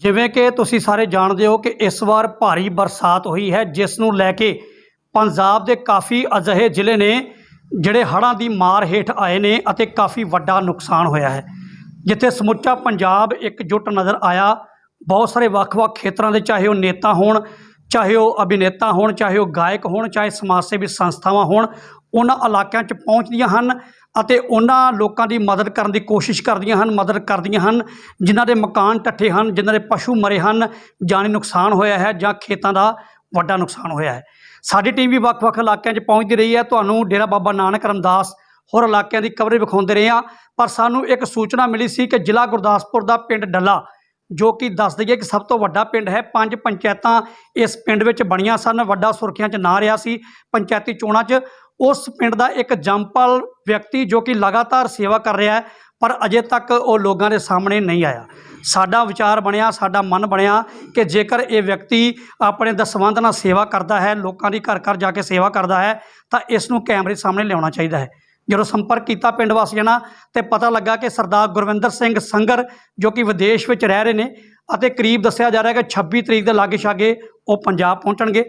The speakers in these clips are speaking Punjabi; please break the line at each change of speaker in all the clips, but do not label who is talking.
ਜਿਵੇਂ ਕਿ ਤੁਸੀਂ ਸਾਰੇ ਜਾਣਦੇ ਹੋ ਕਿ ਇਸ ਵਾਰ ਭਾਰੀ ਬਰਸਾਤ ਹੋਈ ਹੈ, ਜਿਸ ਨੂੰ ਲੈ ਕੇ ਪੰਜਾਬ ਦੇ ਕਾਫੀ ਅਜਿਹੇ ਜ਼ਿਲ੍ਹੇ ਨੇ ਜਿਹੜੇ ਹੜ੍ਹਾਂ ਦੀ ਮਾਰ ਹੇਠ ਆਏ ਨੇ ਅਤੇ ਕਾਫੀ ਵੱਡਾ ਨੁਕਸਾਨ ਹੋਇਆ ਹੈ। ਜਿੱਥੇ ਸਮੁੱਚਾ ਪੰਜਾਬ ਇਕਜੁੱਟ ਨਜ਼ਰ ਆਇਆ, ਬਹੁਤ ਸਾਰੇ ਵੱਖ-ਵੱਖ ਖੇਤਰਾਂ ਦੇ ਚਾਹੇ ਉਹ ਨੇਤਾ ਹੋਣ, ਚਾਹੇ ਉਹ ਅਭਿਨੇਤਾ ਹੋਣ, ਚਾਹੇ ਉਹ ਗਾਇਕ ਹੋਣ, ਚਾਹੇ ਸਮਾਜ ਸੇਵੀ ਸੰਸਥਾਵਾਂ ਹੋਣ, ਉਹਨਾਂ ਇਲਾਕਿਆਂ 'ਚ ਪਹੁੰਚਦੀਆਂ ਹਨ। ਅਤੇ ਉਹਨਾਂ ਲੋਕਾਂ ਦੀ ਮਦਦ ਕਰਨ ਦੀ ਕੋਸ਼ਿਸ਼ ਕਰਦੀਆਂ ਹਨ, ਮਦਦ ਕਰਦੀਆਂ ਹਨ, ਜਿਨ੍ਹਾਂ ਦੇ ਮਕਾਨ ਟੱਠੇ ਹਨ, ਜਿਨ੍ਹਾਂ ਦੇ ਪਸ਼ੂ ਮਰੇ ਹਨ, ਜਾਨੀ ਨੁਕਸਾਨ ਹੋਇਆ ਹੈ ਜਾਂ ਖੇਤਾਂ ਦਾ ਵੱਡਾ ਨੁਕਸਾਨ ਹੋਇਆ ਹੈ। ਸਾਡੀ ਟੀਮ ਵੀ ਵੱਖ-ਵੱਖ ਇਲਾਕਿਆਂ 'ਚ ਪਹੁੰਚਦੀ ਰਹੀ ਹੈ। ਤੁਹਾਨੂੰ ਡੇਰਾ ਬਾਬਾ ਨਾਨਕ ਰਮਦਾਸ ਹੋਰ ਇਲਾਕਿਆਂ ਦੀ ਕਵਰੇਜ ਵਿਖਾਉਂਦੇ ਰਹੇ ਹਾਂ। ਪਰ ਸਾਨੂੰ ਇੱਕ ਸੂਚਨਾ ਮਿਲੀ ਸੀ ਕਿ ਜ਼ਿਲ੍ਹਾ ਗੁਰਦਾਸਪੁਰ ਦਾ ਪਿੰਡ ਡੱਲਾ, ਜੋ ਕਿ ਦੱਸ ਦਈਏ ਕਿ ਸਭ ਤੋਂ ਵੱਡਾ ਪਿੰਡ ਹੈ, ਪੰਜ ਪੰਚਾਇਤਾਂ ਇਸ ਪਿੰਡ ਵਿੱਚ ਬਣੀਆਂ ਸਨ। ਵੱਡਾ ਸੁਰਖੀਆਂ 'ਚ ਨਾ ਰਿਹਾ ਸੀ। ਪੰਚਾਇਤੀ ਚੋਣਾਂ 'ਚ ਉਸ ਪਿੰਡ ਦਾ ਇੱਕ ਜੰਪਲ ਵਿਅਕਤੀ ਜੋ ਕਿ ਲਗਾਤਾਰ ਸੇਵਾ ਕਰ ਰਿਹਾ ਹੈ, ਪਰ ਅਜੇ ਤੱਕ ਉਹ ਲੋਕਾਂ ਦੇ ਸਾਹਮਣੇ ਨਹੀਂ ਆਇਆ। ਸਾਡਾ ਵਿਚਾਰ ਬਣਿਆ, ਸਾਡਾ ਮਨ ਬਣਿਆ ਕਿ ਜੇਕਰ ਇਹ ਵਿਅਕਤੀ ਆਪਣੇ ਦਸਵੰਧ ਨਾਲ ਸੇਵਾ ਕਰਦਾ ਹੈ, ਲੋਕਾਂ ਦੀ ਘਰ ਘਰ ਜਾ ਕੇ ਸੇਵਾ ਕਰਦਾ ਹੈ, ਤਾਂ ਇਸ ਨੂੰ ਕੈਮਰੇ ਸਾਹਮਣੇ ਲਿਆਉਣਾ ਚਾਹੀਦਾ ਹੈ। ਜਦੋਂ ਸੰਪਰਕ ਕੀਤਾ ਪਿੰਡ ਵਾਸੀਆਂ ਨਾਲ ਤੇ ਪਤਾ ਲੱਗਾ ਕਿ ਸਰਦਾਰ ਗੁਰਵਿੰਦਰ ਸਿੰਘ ਸੰਗਰ, ਜੋ ਕਿ ਵਿਦੇਸ਼ ਵਿੱਚ ਰਹਿ ਰਹੇ ਨੇ ਅਤੇ ਕਰੀਬ ਦੱਸਿਆ ਜਾ ਰਿਹਾ ਹੈ ਕਿ 26 ਤਰੀਕ ਦੇ ਲਾਗੇ ਛਾਗੇ ਉਹ ਪੰਜਾਬ ਪਹੁੰਚਣਗੇ।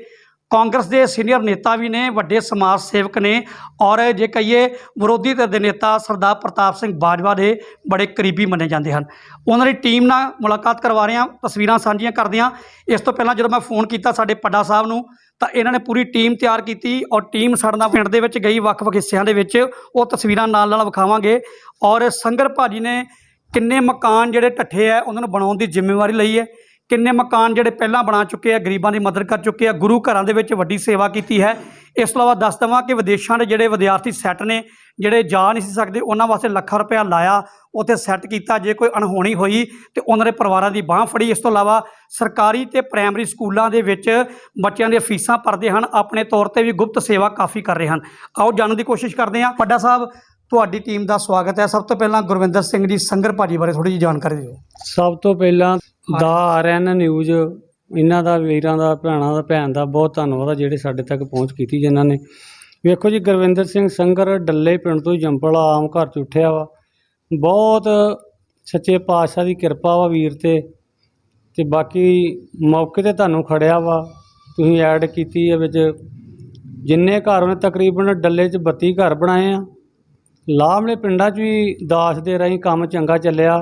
ਕਾਂਗਰਸ ਦੇ ਸੀਨੀਅਰ ਨੇਤਾ ਵੀ ਨੇ, ਵੱਡੇ ਸਮਾਜ ਸੇਵਕ ਨੇ ਔਰ ਜੇ ਕਹੀਏ ਵਿਰੋਧੀ ਧਿਰ ਦੇ ਨੇਤਾ ਸਰਦਾਰ ਪ੍ਰਤਾਪ ਸਿੰਘ ਬਾਜਵਾ ਦੇ ਬੜੇ ਕਰੀਬੀ ਮੰਨੇ ਜਾਂਦੇ ਹਨ। ਉਹਨਾਂ ਦੀ ਟੀਮ ਨਾਲ ਮੁਲਾਕਾਤ ਕਰਵਾ ਰਹੇ ਹਾਂ, ਤਸਵੀਰਾਂ ਸਾਂਝੀਆਂ ਕਰਦੇ ਹਾਂ। ਇਸ ਤੋਂ ਪਹਿਲਾਂ ਜਦੋਂ ਮੈਂ ਫੋਨ ਕੀਤਾ ਸਾਡੇ ਪੱਡਾ ਸਾਹਿਬ ਨੂੰ, ਤਾਂ ਇਹਨਾਂ ਨੇ ਪੂਰੀ ਟੀਮ ਤਿਆਰ ਕੀਤੀ ਔਰ ਟੀਮ ਸਾਡੇ ਨਾਲ ਪਿੰਡ ਦੇ ਵਿੱਚ ਗਈ, ਵੱਖ-ਵੱਖ ਹਿੱਸਿਆਂ ਦੇ ਵਿੱਚ। ਉਹ ਤਸਵੀਰਾਂ ਨਾਲ ਨਾਲ ਵਿਖਾਵਾਂਗੇ ਔਰ ਸੰਗਰ ਭਾਜੀ ਨੇ ਕਿੰਨੇ ਮਕਾਨ ਜਿਹੜੇ ਟੱਠੇ ਆ, ਉਹਨਾਂ ਨੂੰ ਬਣਾਉਣ ਦੀ ਜ਼ਿੰਮੇਵਾਰੀ ਲਈ ਹੈ। ਕਿੰਨੇ ਮਕਾਨ ਜਿਹੜੇ ਪਹਿਲਾਂ ਬਣਾ ਚੁੱਕੇ ਆ, ਗਰੀਬਾਂ ਦੀ ਮਦਦ ਕਰ ਚੁੱਕੇ ਆ, ਗੁਰੂ ਘਰਾਂ ਦੇ ਵਿੱਚ ਵੱਡੀ ਸੇਵਾ ਕੀਤੀ ਹੈ। ਇਸ ਤੋਂ ਇਲਾਵਾ ਦੱਸ ਦੇਵਾਂ ਕਿ ਵਿਦੇਸ਼ਾਂ ਦੇ ਜਿਹੜੇ ਵਿਦਿਆਰਥੀ ਸੈੱਟ ਨੇ, ਜਿਹੜੇ ਜਾ ਨਹੀਂ ਸੀ ਸਕਦੇ, ਉਹਨਾਂ ਵਾਸਤੇ ਲੱਖਾਂ ਰੁਪਇਆ ਲਾਇਆ, ਉੱਥੇ ਸੈੱਟ ਕੀਤਾ, ਜੇ ਕੋਈ ਅਣਹੋਣੀ ਹੋਈ ਤੇ ਉਹਨਾਂ ਦੇ ਪਰਿਵਾਰਾਂ ਦੀ ਬਾਹ ਫੜੀ। ਇਸ ਤੋਂ ਇਲਾਵਾ ਸਰਕਾਰੀ ਤੇ ਪ੍ਰਾਇਮਰੀ ਸਕੂਲਾਂ ਦੇ ਵਿੱਚ ਬੱਚਿਆਂ ਦੀਆਂ ਫੀਸਾਂ ਭਰਦੇ ਹਨ, ਆਪਣੇ ਤੌਰ ਤੇ ਵੀ ਗੁਪਤ ਸੇਵਾ ਕਾਫੀ ਕਰ ਰਹੇ ਹਨ। ਆਓ ਜਾਣਨ ਦੀ ਕੋਸ਼ਿਸ਼ ਕਰਦੇ ਹਾਂ। ਵੱਡਾ ਸਾਹਿਬ ਤੁਹਾਡੀ ਟੀਮ ਦਾ ਸਵਾਗਤ ਹੈ। ਸਭ ਤੋਂ ਪਹਿਲਾਂ ਗੁਰਵਿੰਦਰ ਸਿੰਘ ਜੀ ਸੰਗਰ ਭਾਜੀ ਬਾਰੇ ਥੋੜੀ ਜਿਹੀ ਜਾਣਕਾਰੀ ਦਿਓ।
ਸਭ ਤੋਂ ਪਹਿਲਾਂ ਦਾ ਆਰਐਨ ਨਿਊਜ਼ ਇਹਨਾਂ ਦਾ ਵੀਰਾਂ ਦਾ ਭੈਣਾਂ ਦਾ ਭੈਣ ਦਾ ਬਹੁਤ ਧੰਨਵਾਦ ਆ ਜਿਹੜੇ ਸਾਡੇ ਤੱਕ ਪਹੁੰਚ ਕੀਤੀ ਜਿਨ੍ਹਾਂ ਨੇ। ਵੇਖੋ ਜੀ ਗੁਰਵਿੰਦਰ ਸਿੰਘ ਸੰਗਰ ਡੱਲੇ ਪਿੰਡ ਤੋਂ ਜੰਪਲ ਆਮ ਘਰ ਚ ਉੱਠਿਆ ਵਾ। ਬਹੁਤ ਸੱਚੇ ਪਾਤਸ਼ਾਹ ਦੀ ਕਿਰਪਾ ਵਾ ਵੀਰ ਤੇ। ਤੇ ਬਾਕੀ ਮੌਕੇ ਤੇ ਤੁਹਾਨੂੰ ਖੜਿਆ ਵਾ। ਤੁਸੀਂ ਐਡ ਕੀਤੀ ਹੈ ਵਿੱਚ। ਜਿੰਨੇ ਘਰ ਉਹਨੇ ਤਕਰੀਬਨ ਡੱਲੇ 'ਚ 32 ਘਰ ਬਣਾਏ ਆ। ਲਾਹਮਲੇ ਪਿੰਡਾਂ 'ਚ ਵੀ ਦਾਸ ਦੇ ਰਾਹੀਂ ਕੰਮ ਚੰਗਾ ਚੱਲਿਆ।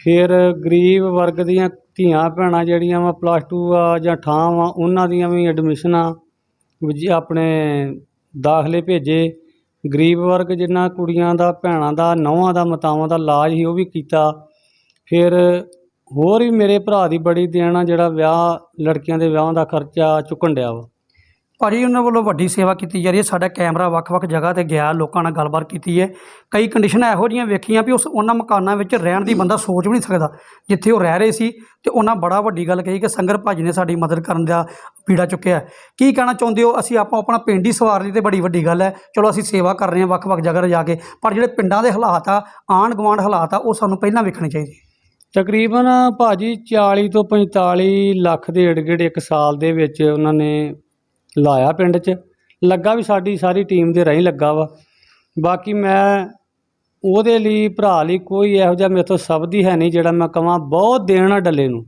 ਫਿਰ ਗਰੀਬ ਵਰਗ ਦੀਆਂ ਧੀਆਂ ਭੈਣਾਂ ਜਿਹੜੀਆਂ ਵਾ ਪਲੱਸ 2 ਆ ਜਾਂ ਠਾਂ ਵਾ, ਉਹਨਾਂ ਦੀਆਂ ਵੀ ਐਡਮਿਸ਼ਨਾਂ ਆਪਣੇ ਦਾਖਲੇ ਭੇਜੇ। ਗਰੀਬ ਵਰਗ ਜਿਨ੍ਹਾਂ ਕੁੜੀਆਂ ਦਾ, ਭੈਣਾਂ ਦਾ ਨੌਵਾਂ ਦਾ, ਮਾਤਾਵਾਂ ਦਾ ਇਲਾਜ ਹੀ ਉਹ ਵੀ ਕੀਤਾ। ਫਿਰ ਹੋਰ ਵੀ ਮੇਰੇ ਭਰਾ ਦੀ ਬੜੀ ਦੇਣ ਆ ਜਿਹੜਾ ਵਿਆਹ, ਲੜਕੀਆਂ ਦੇ ਵਿਆਹਾਂ ਦਾ ਖਰਚਾ ਚੁੱਕਣ ਡਿਆ ਵਾ।
ਭਾਜੀ ਉਹਨਾਂ ਵੱਲੋਂ ਵੱਡੀ ਸੇਵਾ ਕੀਤੀ ਜਾ ਰਹੀ ਹੈ। ਸਾਡਾ ਕੈਮਰਾ ਵੱਖ-ਵੱਖ ਜਗ੍ਹਾ ਤੇ ਗਿਆ, ਲੋਕਾਂ ਨਾਲ ਗੱਲਬਾਤ ਕੀਤੀ ਹੈ। ਕਈ ਕੰਡੀਸ਼ਨਾਂ ਇਹੋ ਜਿਹੀਆਂ ਵੇਖੀਆਂ ਵੀ ਉਸ ਉਹਨਾਂ ਮਕਾਨਾਂ ਵਿੱਚ ਰਹਿਣ ਦੀ ਬੰਦਾ ਸੋਚ ਵੀ ਨਹੀਂ ਸਕਦਾ, ਜਿੱਥੇ ਉਹ ਰਹਿ ਰਹੇ ਸੀ ਤੇ ਉਹਨਾਂ ਬੜਾ ਵੱਡੀ ਗੱਲ ਕਹੀ ਕਿ ਸੰਗਰ ਭਾਜੀ ਨੇ ਸਾਡੀ ਮਦਦ ਕਰਨ ਦਾ ਪੀੜਾ ਚੁੱਕਿਆ। ਕੀ ਕਹਿਣਾ ਚਾਹੁੰਦੇ ਹੋ? ਅਸੀਂ ਆਪਾਂ ਆਪਣਾ ਪਿੰਡ ਹੀ ਸਵਾਰ ਲਈ ਤੇ ਬੜੀ ਵੱਡੀ ਗੱਲ ਹੈ। ਚਲੋ ਅਸੀਂ ਸੇਵਾ ਕਰ ਰਹੇ ਹਾਂ ਵੱਖ-ਵੱਖ ਜਗ੍ਹਾ 'ਤੇ ਜਾ ਕੇ, ਪਰ ਜਿਹੜੇ ਪਿੰਡਾਂ ਦੇ ਹਾਲਾਤ ਆ ਆਂਢ ਗੁਆਂਢ ਹਾਲਾਤ ਆ, ਉਹ ਸਾਨੂੰ ਪਹਿਲਾਂ ਵੇਖਣੇ ਚਾਹੀਦੇ।
ਤਕਰੀਬਨ ਭਾਜੀ 40 ਤੋਂ 45 ਲੱਖ ਦੇ ਏੜ-ਗੇੜ ਇੱਕ ਸਾਲ ਦੇ ਵਿੱਚ ਉਹਨਾਂ ਨੇ ਲਾਇਆ ਪਿੰਡ 'ਚ। ਲੱਗਾ ਵੀ ਸਾਡੀ ਸਾਰੀ ਟੀਮ ਦੇ ਰਾਹੀਂ ਲੱਗਾ ਵਾ। ਬਾਕੀ ਮੈਂ ਉਹਦੇ ਲਈ, ਭਰਾ ਲਈ ਕੋਈ ਇਹੋ ਜਿਹਾ ਮੇਰੇ ਤੋਂ ਸ਼ਬਦ ਹੀ ਹੈ ਨਹੀਂ ਜਿਹੜਾ ਮੈਂ ਕਹਾਂ ਬਹੁਤ ਦੇਣਾ ਡੱਲੇ ਨੂੰ।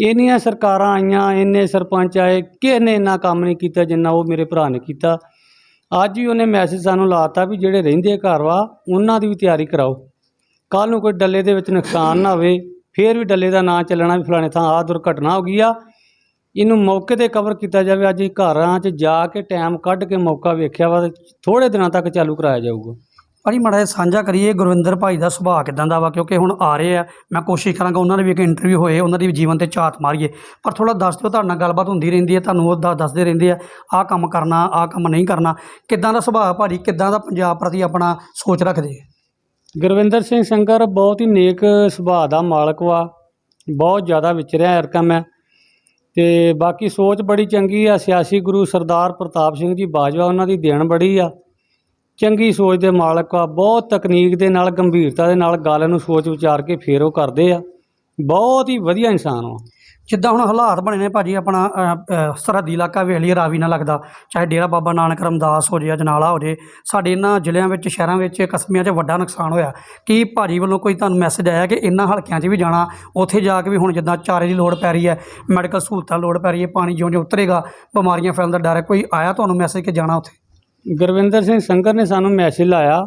ਇੰਨੀਆਂ ਸਰਕਾਰਾਂ ਆਈਆਂ, ਇੰਨੇ ਸਰਪੰਚ ਆਏ ਕਿਸੇ ਨੇ ਇੰਨਾ ਕੰਮ ਨਹੀਂ ਕੀਤਾ ਜਿੰਨਾ ਉਹ ਮੇਰੇ ਭਰਾ ਨੇ ਕੀਤਾ। ਅੱਜ ਵੀ ਉਹਨੇ ਮੈਸੇਜ ਸਾਨੂੰ ਲਾਤਾ ਵੀ ਜਿਹੜੇ ਰਹਿੰਦੇ ਘਰ ਵਾ, ਉਹਨਾਂ ਦੀ ਵੀ ਤਿਆਰੀ ਕਰਾਓ। ਕੱਲ ਨੂੰ ਕੋਈ ਡੱਲੇ ਦੇ ਵਿੱਚ ਨੁਕਸਾਨ ਨਾ ਹੋਵੇ, ਫੇਰ ਵੀ ਡੱਲੇ ਦਾ ਨਾਂ ਚੱਲਣਾ ਵੀ ਫਲਾਣੇ ਥਾਂ ਆਹ ਦੁਰਘਟਨਾ ਹੋ ਗਈ ਆ। ਇਹਨੂੰ ਮੌਕੇ ਤੇ ਕਵਰ ਕੀਤਾ ਜਾਵੇ। ਅੱਜ ਘਰਾਂ 'ਚ ਜਾ ਕੇ ਟਾਈਮ ਕੱਢ ਕੇ ਮੌਕਾ ਵੇਖਿਆ ਵਾ ਥੋੜੇ ਦਿਨਾਂ ਤੱਕ ਚਾਲੂ ਕਰਾਇਆ ਜਾਊਗਾ।
ਭਾਜੀ ਮਾੜਾ ਸਾਂਝਾ ਕਰੀਏ ਗੁਰਵਿੰਦਰ ਭਾਈ ਦਾ ਸੁਭਾਅ ਕਿਦਾਂ ਦਾ ਵਾ? ਕਿਉਂਕਿ ਹੁਣ ਆ ਰਹੇ ਆ। ਮੈਂ ਕੋਸ਼ਿਸ਼ ਕਰਾਂਗਾ ਉਹਨਾਂ ਦੇ ਵੀ ਇੱਕ ਇੰਟਰਵਿਊ ਹੋਏ ਉਹਨਾਂ ਦੀ ਵੀ ਜੀਵਨ ਤੇ ਝਾਤ ਮਾਰੀਏ। ਪਰ ਥੋੜਾ ਦੱਸ ਦਿਓ ਤੁਹਾਡੇ ਨਾਲ ਗੱਲਬਾਤ ਹੁੰਦੀ ਰਹਿੰਦੀ ਹੈ ਤੁਹਾਨੂੰ ਉਹ ਦ- ਦੱਸਦੇ ਰਹਿੰਦੇ ਆ ਆਹ ਕੰਮ ਕਰਨਾ ਆਹ ਕੰਮ ਨਹੀਂ ਕਰਨਾ। ਕਿਦਾਂ ਦਾ ਸੁਭਾਅ ਭਾਜੀ? ਕਿਦਾਂ ਦਾ ਪੰਜਾਬ ਪ੍ਰਤੀ ਆਪਣਾ ਸੋਚ ਰੱਖਦੇ ਆ?
ਗੁਰਵਿੰਦਰ ਸਿੰਘ ਸੰਗਰ ਬਹੁਤ ਹੀ ਨੇਕ ਸੁਭਾਅ ਦਾ ਮਾਲਕ ਵਾ। ਬਹੁਤ ਜ਼ਿਆਦਾ ਵਿਚਰਿਆ ਅਰਕਾ ਮੈਂ। ਤੇ ਬਾਕੀ ਸੋਚ ਬੜੀ ਚੰਗੀ ਆ, ਸਿਆਸੀ ਗੁਰੂ ਸਰਦਾਰ ਪ੍ਰਤਾਪ ਸਿੰਘ ਜੀ ਬਾਜਵਾ ਉਹਨਾਂ ਦੀ ਦੇਣ ਬੜੀ ਆ। ਚੰਗੀ ਸੋਚ ਦੇ ਮਾਲਕ ਆ, ਬਹੁਤ ਤਕਨੀਕ ਦੇ ਨਾਲ, ਗੰਭੀਰਤਾ ਦੇ ਨਾਲ ਗੱਲ ਨੂੰ ਸੋਚ ਵਿਚਾਰ ਕੇ ਫੇਰ ਉਹ ਕਰਦੇ ਆ। ਬਹੁਤ ਹੀ ਵਧੀਆ ਇਨਸਾਨ ਆ
ਜਿੱਦਾਂ ਹੁਣ ਹਾਲਾਤ ਬਣੇ ਨੇ ਭਾਜੀ ਆਪਣਾ ਸਰਹੱਦੀ ਇਲਾਕਾ ਵੇਖ ਲਈਏ, ਰਾਵੀ ਨਾ ਲੱਗਦਾ, ਚਾਹੇ ਡੇਰਾ ਬਾਬਾ ਨਾਨਕ ਰਮਦਾਸ ਹੋ ਜੇ ਅਜਨਾਲਾ ਹੋ ਜੇ, ਸਾਡੇ ਇਹਨਾਂ ਜ਼ਿਲ੍ਹਿਆਂ ਵਿੱਚ, ਸ਼ਹਿਰਾਂ ਵਿੱਚ ਕਸਮਿਆਂ 'ਚ ਵੱਡਾ ਨੁਕਸਾਨ ਹੋਇਆ। ਕੀ ਭਾਜੀ ਵੱਲੋਂ ਕੋਈ ਤੁਹਾਨੂੰ ਮੈਸੇਜ ਆਇਆ ਕਿ ਇਹਨਾਂ ਹਲਕਿਆਂ 'ਚ ਵੀ ਜਾਣਾ, ਉੱਥੇ ਜਾ ਕੇ ਵੀ ਹੁਣ ਜਿੱਦਾਂ ਚਾਰੇ ਦੀ ਲੋੜ ਪੈ ਰਹੀ ਹੈ ਮੈਡੀਕਲ ਸਹੂਲਤਾਂ ਲੋੜ ਪੈ ਰਹੀ ਹੈ, ਪਾਣੀ ਜਿਉਂ ਜਿਉਂ ਉਤਰੇਗਾ, ਬਿਮਾਰੀਆਂ ਫੈਲਣ ਦਾ ਡਰ ਹੈ, ਕੋਈ ਆਇਆ ਤੁਹਾਨੂੰ ਮੈਸੇਜ ਕਿ ਜਾਣਾ ਉੱਥੇ?
ਗੁਰਵਿੰਦਰ ਸਿੰਘ ਸੰਗਰ ਨੇ ਸਾਨੂੰ ਮੈਸੇਜ ਲਾਇਆ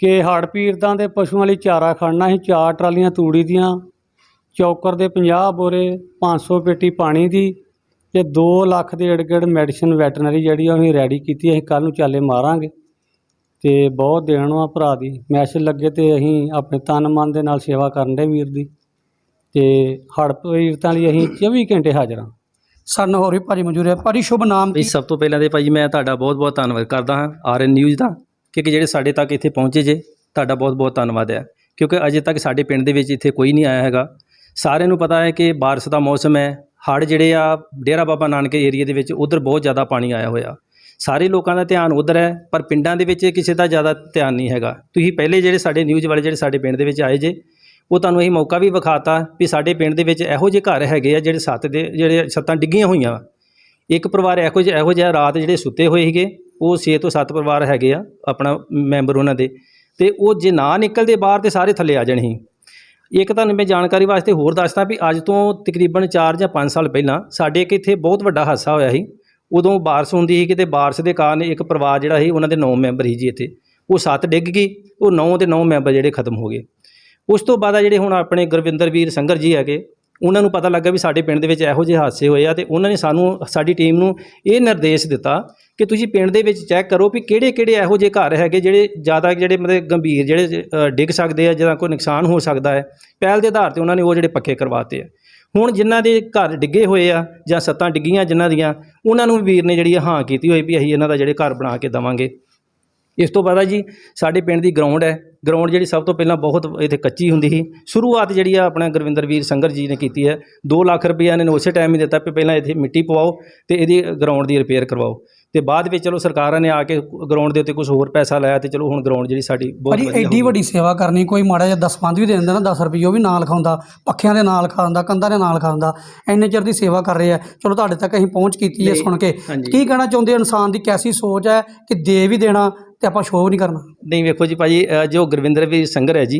ਕਿ ਹੜ੍ਹ ਪੀੜਤਾਂ ਦੇ ਪਸ਼ੂਆਂ ਲਈ ਚਾਰਾ ਖੜਨਾ ਸੀ, ਚਾਰ ਟਰਾਲੀਆਂ ਤੂੜੀ ਦੀਆਂ ਚੌਕਰ ਦੇ 50 ਬੋਰੇ 500 ਪੇਟੀ ਪਾਣੀ ਦੀ ਤੇ 2 ਲੱਖ ਦੇ ਏੜ ਮੈਡੀਸਨ ਵੈਟਰਨਰੀ ਜਿਹੜੀ ਆ ਉਹਨੇ ਰੈਡੀ ਕੀਤੀ। ਅਸੀਂ ਕੱਲ ਨੂੰ ਚਾਲੇ ਮਾਰਾਂਗੇ ਤੇ ਬਹੁਤ ਦੇਣ ਵਾ ਭਰਾ ਦੀ। ਮੈਸੇਜ ਲੱਗੇ ਤੇ ਅਸੀਂ ਆਪਣੇ ਤਨ ਮਨ ਦੇ ਨਾਲ ਸੇਵਾ ਕਰਨ ਦੇ ਵੀਰ ਦੀ ਤੇ ਹੜ੍ਹ ਪੀੜਤਾਂ ਲਈ ਅਸੀਂ 24 ਘੰਟੇ ਹਾਜ਼ਰ ਹਾਂ।
ਸਾਨੂੰ ਹੋਰ ਵੀ ਭਾਜੀ ਮਨਜ਼ੂਰ ਹੈ। ਭਾਜੀ ਸ਼ੁਭ ਨਾਮ
ਵੀ ਸਭ ਤੋਂ ਪਹਿਲਾਂ ਤੇ ਭਾਜੀ ਮੈਂ ਤੁਹਾਡਾ ਬਹੁਤ-ਬਹੁਤ ਧੰਨਵਾਦ ਕਰਦਾ ਹਾਂ ਆਰਐਨ ਨਿਊਜ਼ ਦਾ ਕਿਉਂਕਿ ਜਿਹੜੇ ਸਾਡੇ ਤੱਕ ਇੱਥੇ ਪਹੁੰਚੇ ਜੇ ਤੁਹਾਡਾ ਬਹੁਤ-ਬਹੁਤ ਧੰਨਵਾਦ ਹੈ। ਕਿਉਂਕਿ ਅਜੇ ਤੱਕ ਸਾਡੇ ਪਿੰਡ ਦੇ ਵਿੱਚ ਇੱਥੇ ਕੋਈ ਨਹੀਂ ਆਇਆ ਹੈਗਾ। ਸਾਰਿਆਂ ਨੂੰ ਪਤਾ ਹੈ ਕਿ ਬਾਰਿਸ਼ ਦਾ ਮੌਸਮ ਹੈ। ਹੜ੍ਹ ਜਿਹੜੇ ਆ, ਡੇਰਾ ਬਾਬਾ ਨਾਨਕ ਏਰੀਆ ਦੇ ਵਿੱਚ ਉਧਰ ਬਹੁਤ ਜ਼ਿਆਦਾ ਪਾਣੀ ਆਇਆ ਹੋਇਆ। ਸਾਰੇ ਲੋਕਾਂ ਦਾ ਧਿਆਨ ਉਧਰ ਹੈ, ਪਰ ਪਿੰਡਾਂ ਦੇ ਵਿੱਚ ਕਿਸੇ ਦਾ ਜ਼ਿਆਦਾ ਧਿਆਨ ਨਹੀਂ ਹੈਗਾ। ਤੁਸੀਂ ਪਹਿਲੇ ਜਿਹੜੇ ਸਾਡੇ ਨਿਊਜ਼ ਵਾਲੇ ਜਿਹੜੇ ਸਾਡੇ ਪਿੰਡ ਦੇ ਵਿੱਚ ਆਏ ਜੇ, ਉਹ ਤੁਹਾਨੂੰ ਇਹ ਮੌਕਾ ਵੀ ਵਿਖਾਤਾ ਵੀ ਸਾਡੇ ਪਿੰਡ ਦੇ ਵਿੱਚ ਇਹੋ ਜਿਹੇ ਘਰ ਹੈਗੇ ਆ ਜਿਹੜੇ ਸੱਤ ਦੇ, ਜਿਹੜੇ ਛੱਤਾਂ ਡਿੱਗੀਆਂ ਹੋਈਆਂ। ਵਾ ਇੱਕ ਪਰਿਵਾਰ ਇਹੋ ਜਿਹਾ ਇਹੋ ਜਿਹਾ ਰਾਤ ਜਿਹੜੇ ਸੁੱਤੇ ਹੋਏ ਸੀਗੇ, ਉਹ 6 ਤੋਂ 7 ਪਰਿਵਾਰ ਹੈਗੇ ਆ, ਆਪਣਾ ਮੈਂਬਰ ਉਹਨਾਂ ਦੇ। ਤੇ ਉਹ ਜੇ ਨਾ ਨਿਕਲਦੇ ਬਾਹਰ ਤੇ ਸਾਰੇ ਥੱਲੇ ਆ ਜਾਣ ਸੀ। ਇੱਕ ਤੁਹਾਨੂੰ ਮੈਂ ਜਾਣਕਾਰੀ ਵਾਸਤੇ ਹੋਰ ਦੱਸਦਾ ਵੀ ਅੱਜ ਤੋਂ ਤਕਰੀਬਨ 4 ਜਾਂ 5 ਸਾਲ ਪਹਿਲਾਂ ਸਾਡੇ ਇੱਕ ਇੱਥੇ ਬਹੁਤ ਵੱਡਾ ਹਾਦਸਾ ਹੋਇਆ ਸੀ। ਉਦੋਂ ਬਾਰਿਸ਼ ਹੁੰਦੀ ਸੀ ਕਿਤੇ ਬਾਰਿਸ਼ ਦੇ ਕਾਰਨ ਇੱਕ ਪਰਿਵਾਰ ਜਿਹੜਾ ਸੀ ਉਹਨਾਂ ਦੇ 9 ਮੈਂਬਰ ਸੀ ਜੀ ਇੱਥੇ। ਉਹ ਸੱਤ ਡਿੱਗ ਗਈ, ਉਹ 9 ਦੇ 9 ਮੈਂਬਰ ਜਿਹੜੇ ਖਤਮ ਹੋ ਗਏ। ਉਸ ਤੋਂ ਬਾਅਦ ਆ ਜਿਹੜੇ ਹੁਣ ਆਪਣੇ ਗੁਰਵਿੰਦਰ ਵੀਰ ਸੰਗਰ ਜੀ ਹੈਗੇ ਉਹਨਾਂ ਨੂੰ ਪਤਾ ਲੱਗਾ ਵੀ ਸਾਡੇ ਪਿੰਡ ਦੇ ਵਿੱਚ ਇਹੋ ਜਿਹੇ ਹਾਦਸੇ ਹੋਏ ਆ ਤੇ ਉਹਨਾਂ ਨੇ ਸਾਨੂੰ, ਸਾਡੀ ਟੀਮ ਨੂੰ ਇਹ ਨਿਰਦੇਸ਼ ਦਿੱਤਾ ਕਿ ਤੁਸੀਂ ਪਿੰਡ ਦੇ ਵਿੱਚ ਚੈੱਕ ਕਰੋ ਵੀ ਕਿਹੜੇ ਕਿਹੜੇ ਇਹੋ ਜਿਹੇ ਘਰ ਹੈਗੇ ਜਿਹੜੇ ਜ਼ਿਆਦਾ ਜਿਹੜੇ ਮਤਲਬ ਗੰਭੀਰ ਜਿਹੜੇ ਡਿੱਗ ਸਕਦੇ ਆ ਜਿਹਦਾ ਕੋਈ ਨੁਕਸਾਨ ਹੋ ਸਕਦਾ ਹੈ। ਪਹਿਲ ਦੇ ਆਧਾਰ ਤੇ ਉਹਨਾਂ ਨੇ ਉਹ ਜਿਹੜੇ ਪੱਕੇ ਕਰਵਾਤੇ ਆ। ਹੁਣ ਜਿਨ੍ਹਾਂ ਦੇ ਘਰ ਡਿੱਗੇ ਹੋਏ ਆ ਜਾਂ ਸੱਤਾਂ ਡਿੱਗੀਆਂ ਜਿਨ੍ਹਾਂ ਦੀਆਂ, ਉਹਨਾਂ ਨੂੰ ਵੀਰ ਨੇ ਜਿਹੜੀ ਹਾਂ ਕੀਤੀ ਹੋਈ ਵੀ ਅਸੀਂ ਇਹਨਾਂ ਦਾ ਜਿਹੜੇ ਘਰ ਬਣਾ ਕੇ ਦਵਾਂਗੇ। ਇਸ ਤੋਂ ਬਾਅਦ ਜੀ, ਸਾਡੇ ਪਿੰਡ ਦੀ ਗਰਾਊਂਡ ਹੈ। ਗਰਾਊਂਡ ਜਿਹੜੀ ਸਭ ਤੋਂ ਪਹਿਲਾਂ ਬਹੁਤ ਇੱਥੇ ਕੱਚੀ ਹੁੰਦੀ ਸੀ। ਸ਼ੁਰੂਆਤ ਜਿਹੜੀ ਆ ਆਪਣਾ ਗੁਰਵਿੰਦਰ ਵੀਰ ਸੰਗਰ ਜੀ ਨੇ ਕੀਤੀ ਹੈ। 2 ਲੱਖ ਰੁਪਈਆ ਇਹਨਾਂ ਨੇ ਉਸੇ ਟਾਈਮ ਹੀ ਦਿੱਤਾ ਵੀ ਪਹਿਲਾਂ ਇੱਥੇ ਮਿੱਟੀ ਪਵਾਓ ਤੇ ਇਹਦੀ ਗਰਾਊਂਡ ਦੀ ਰਿਪੇਅਰ ਕਰਵਾਓ। ਤੇ ਬਾਅਦ ਵਿੱਚ ਚਲੋ ਸਰਕਾਰਾਂ ਨੇ ਆ ਕੇ ਗਰਾਊਂਡ ਦੇ ਉੱਤੇ ਕੁਝ ਹੋਰ ਪੈਸਾ ਲਾਇਆ ਤੇ ਚਲੋ ਹੁਣ ਗਰਾਊਂਡ ਜਿਹੜੀ ਸਾਡੀ ਬਹੁਤ ਵਧੀਆ
ਐਡੀ। ਵੱਡੀ ਸੇਵਾ ਕਰਨੀ ਕੋਈ ਮਾੜਾ ਜਿਹਾ ਦਸਵੰਧ ਵੀ ਦੇ ਦਿੰਦਾ ਨਾ 10 ਰੁਪਏ ਉਹ ਵੀ ਨਾਲ ਖਾਂਦਾ ਪੱਖਿਆਂ ਦੇ ਨਾਲ ਖਾਂਦਾ ਕੰਧਾਂ ਦੇ ਨਾਲ ਖਾਂਦਾ ਇੰਨੇ ਚਿਰ ਦੀ ਸੇਵਾ ਕਰ ਰਹੇ। ਆ ਚਲੋ ਤੁਹਾਡੇ ਤੱਕ ਅਸੀਂ ਪਹੁੰਚ ਕੀਤੀ ਹੈ ਸੁਣ ਕੇ। ਕੀ ਕਹਿਣਾ ਚਾਹੁੰਦੇ ਹੋ? ਇਨਸਾਨ ਦੀ ਕੈਸੀ ਸੋਚ ਹੈ ਕਿ ਦੇ ਵੀ ਦੇਣਾ ਤੇ ਆਪਾਂ ਸ਼ੋਅ ਨਹੀਂ ਕਰਨਾ?
ਨਹੀਂ ਵੇਖੋ ਜੀ ਭਾਜੀ ਜੋ ਗੁਰਵਿੰਦਰ ਵੀਰ ਸੰਗਰ ਹੈ ਜੀ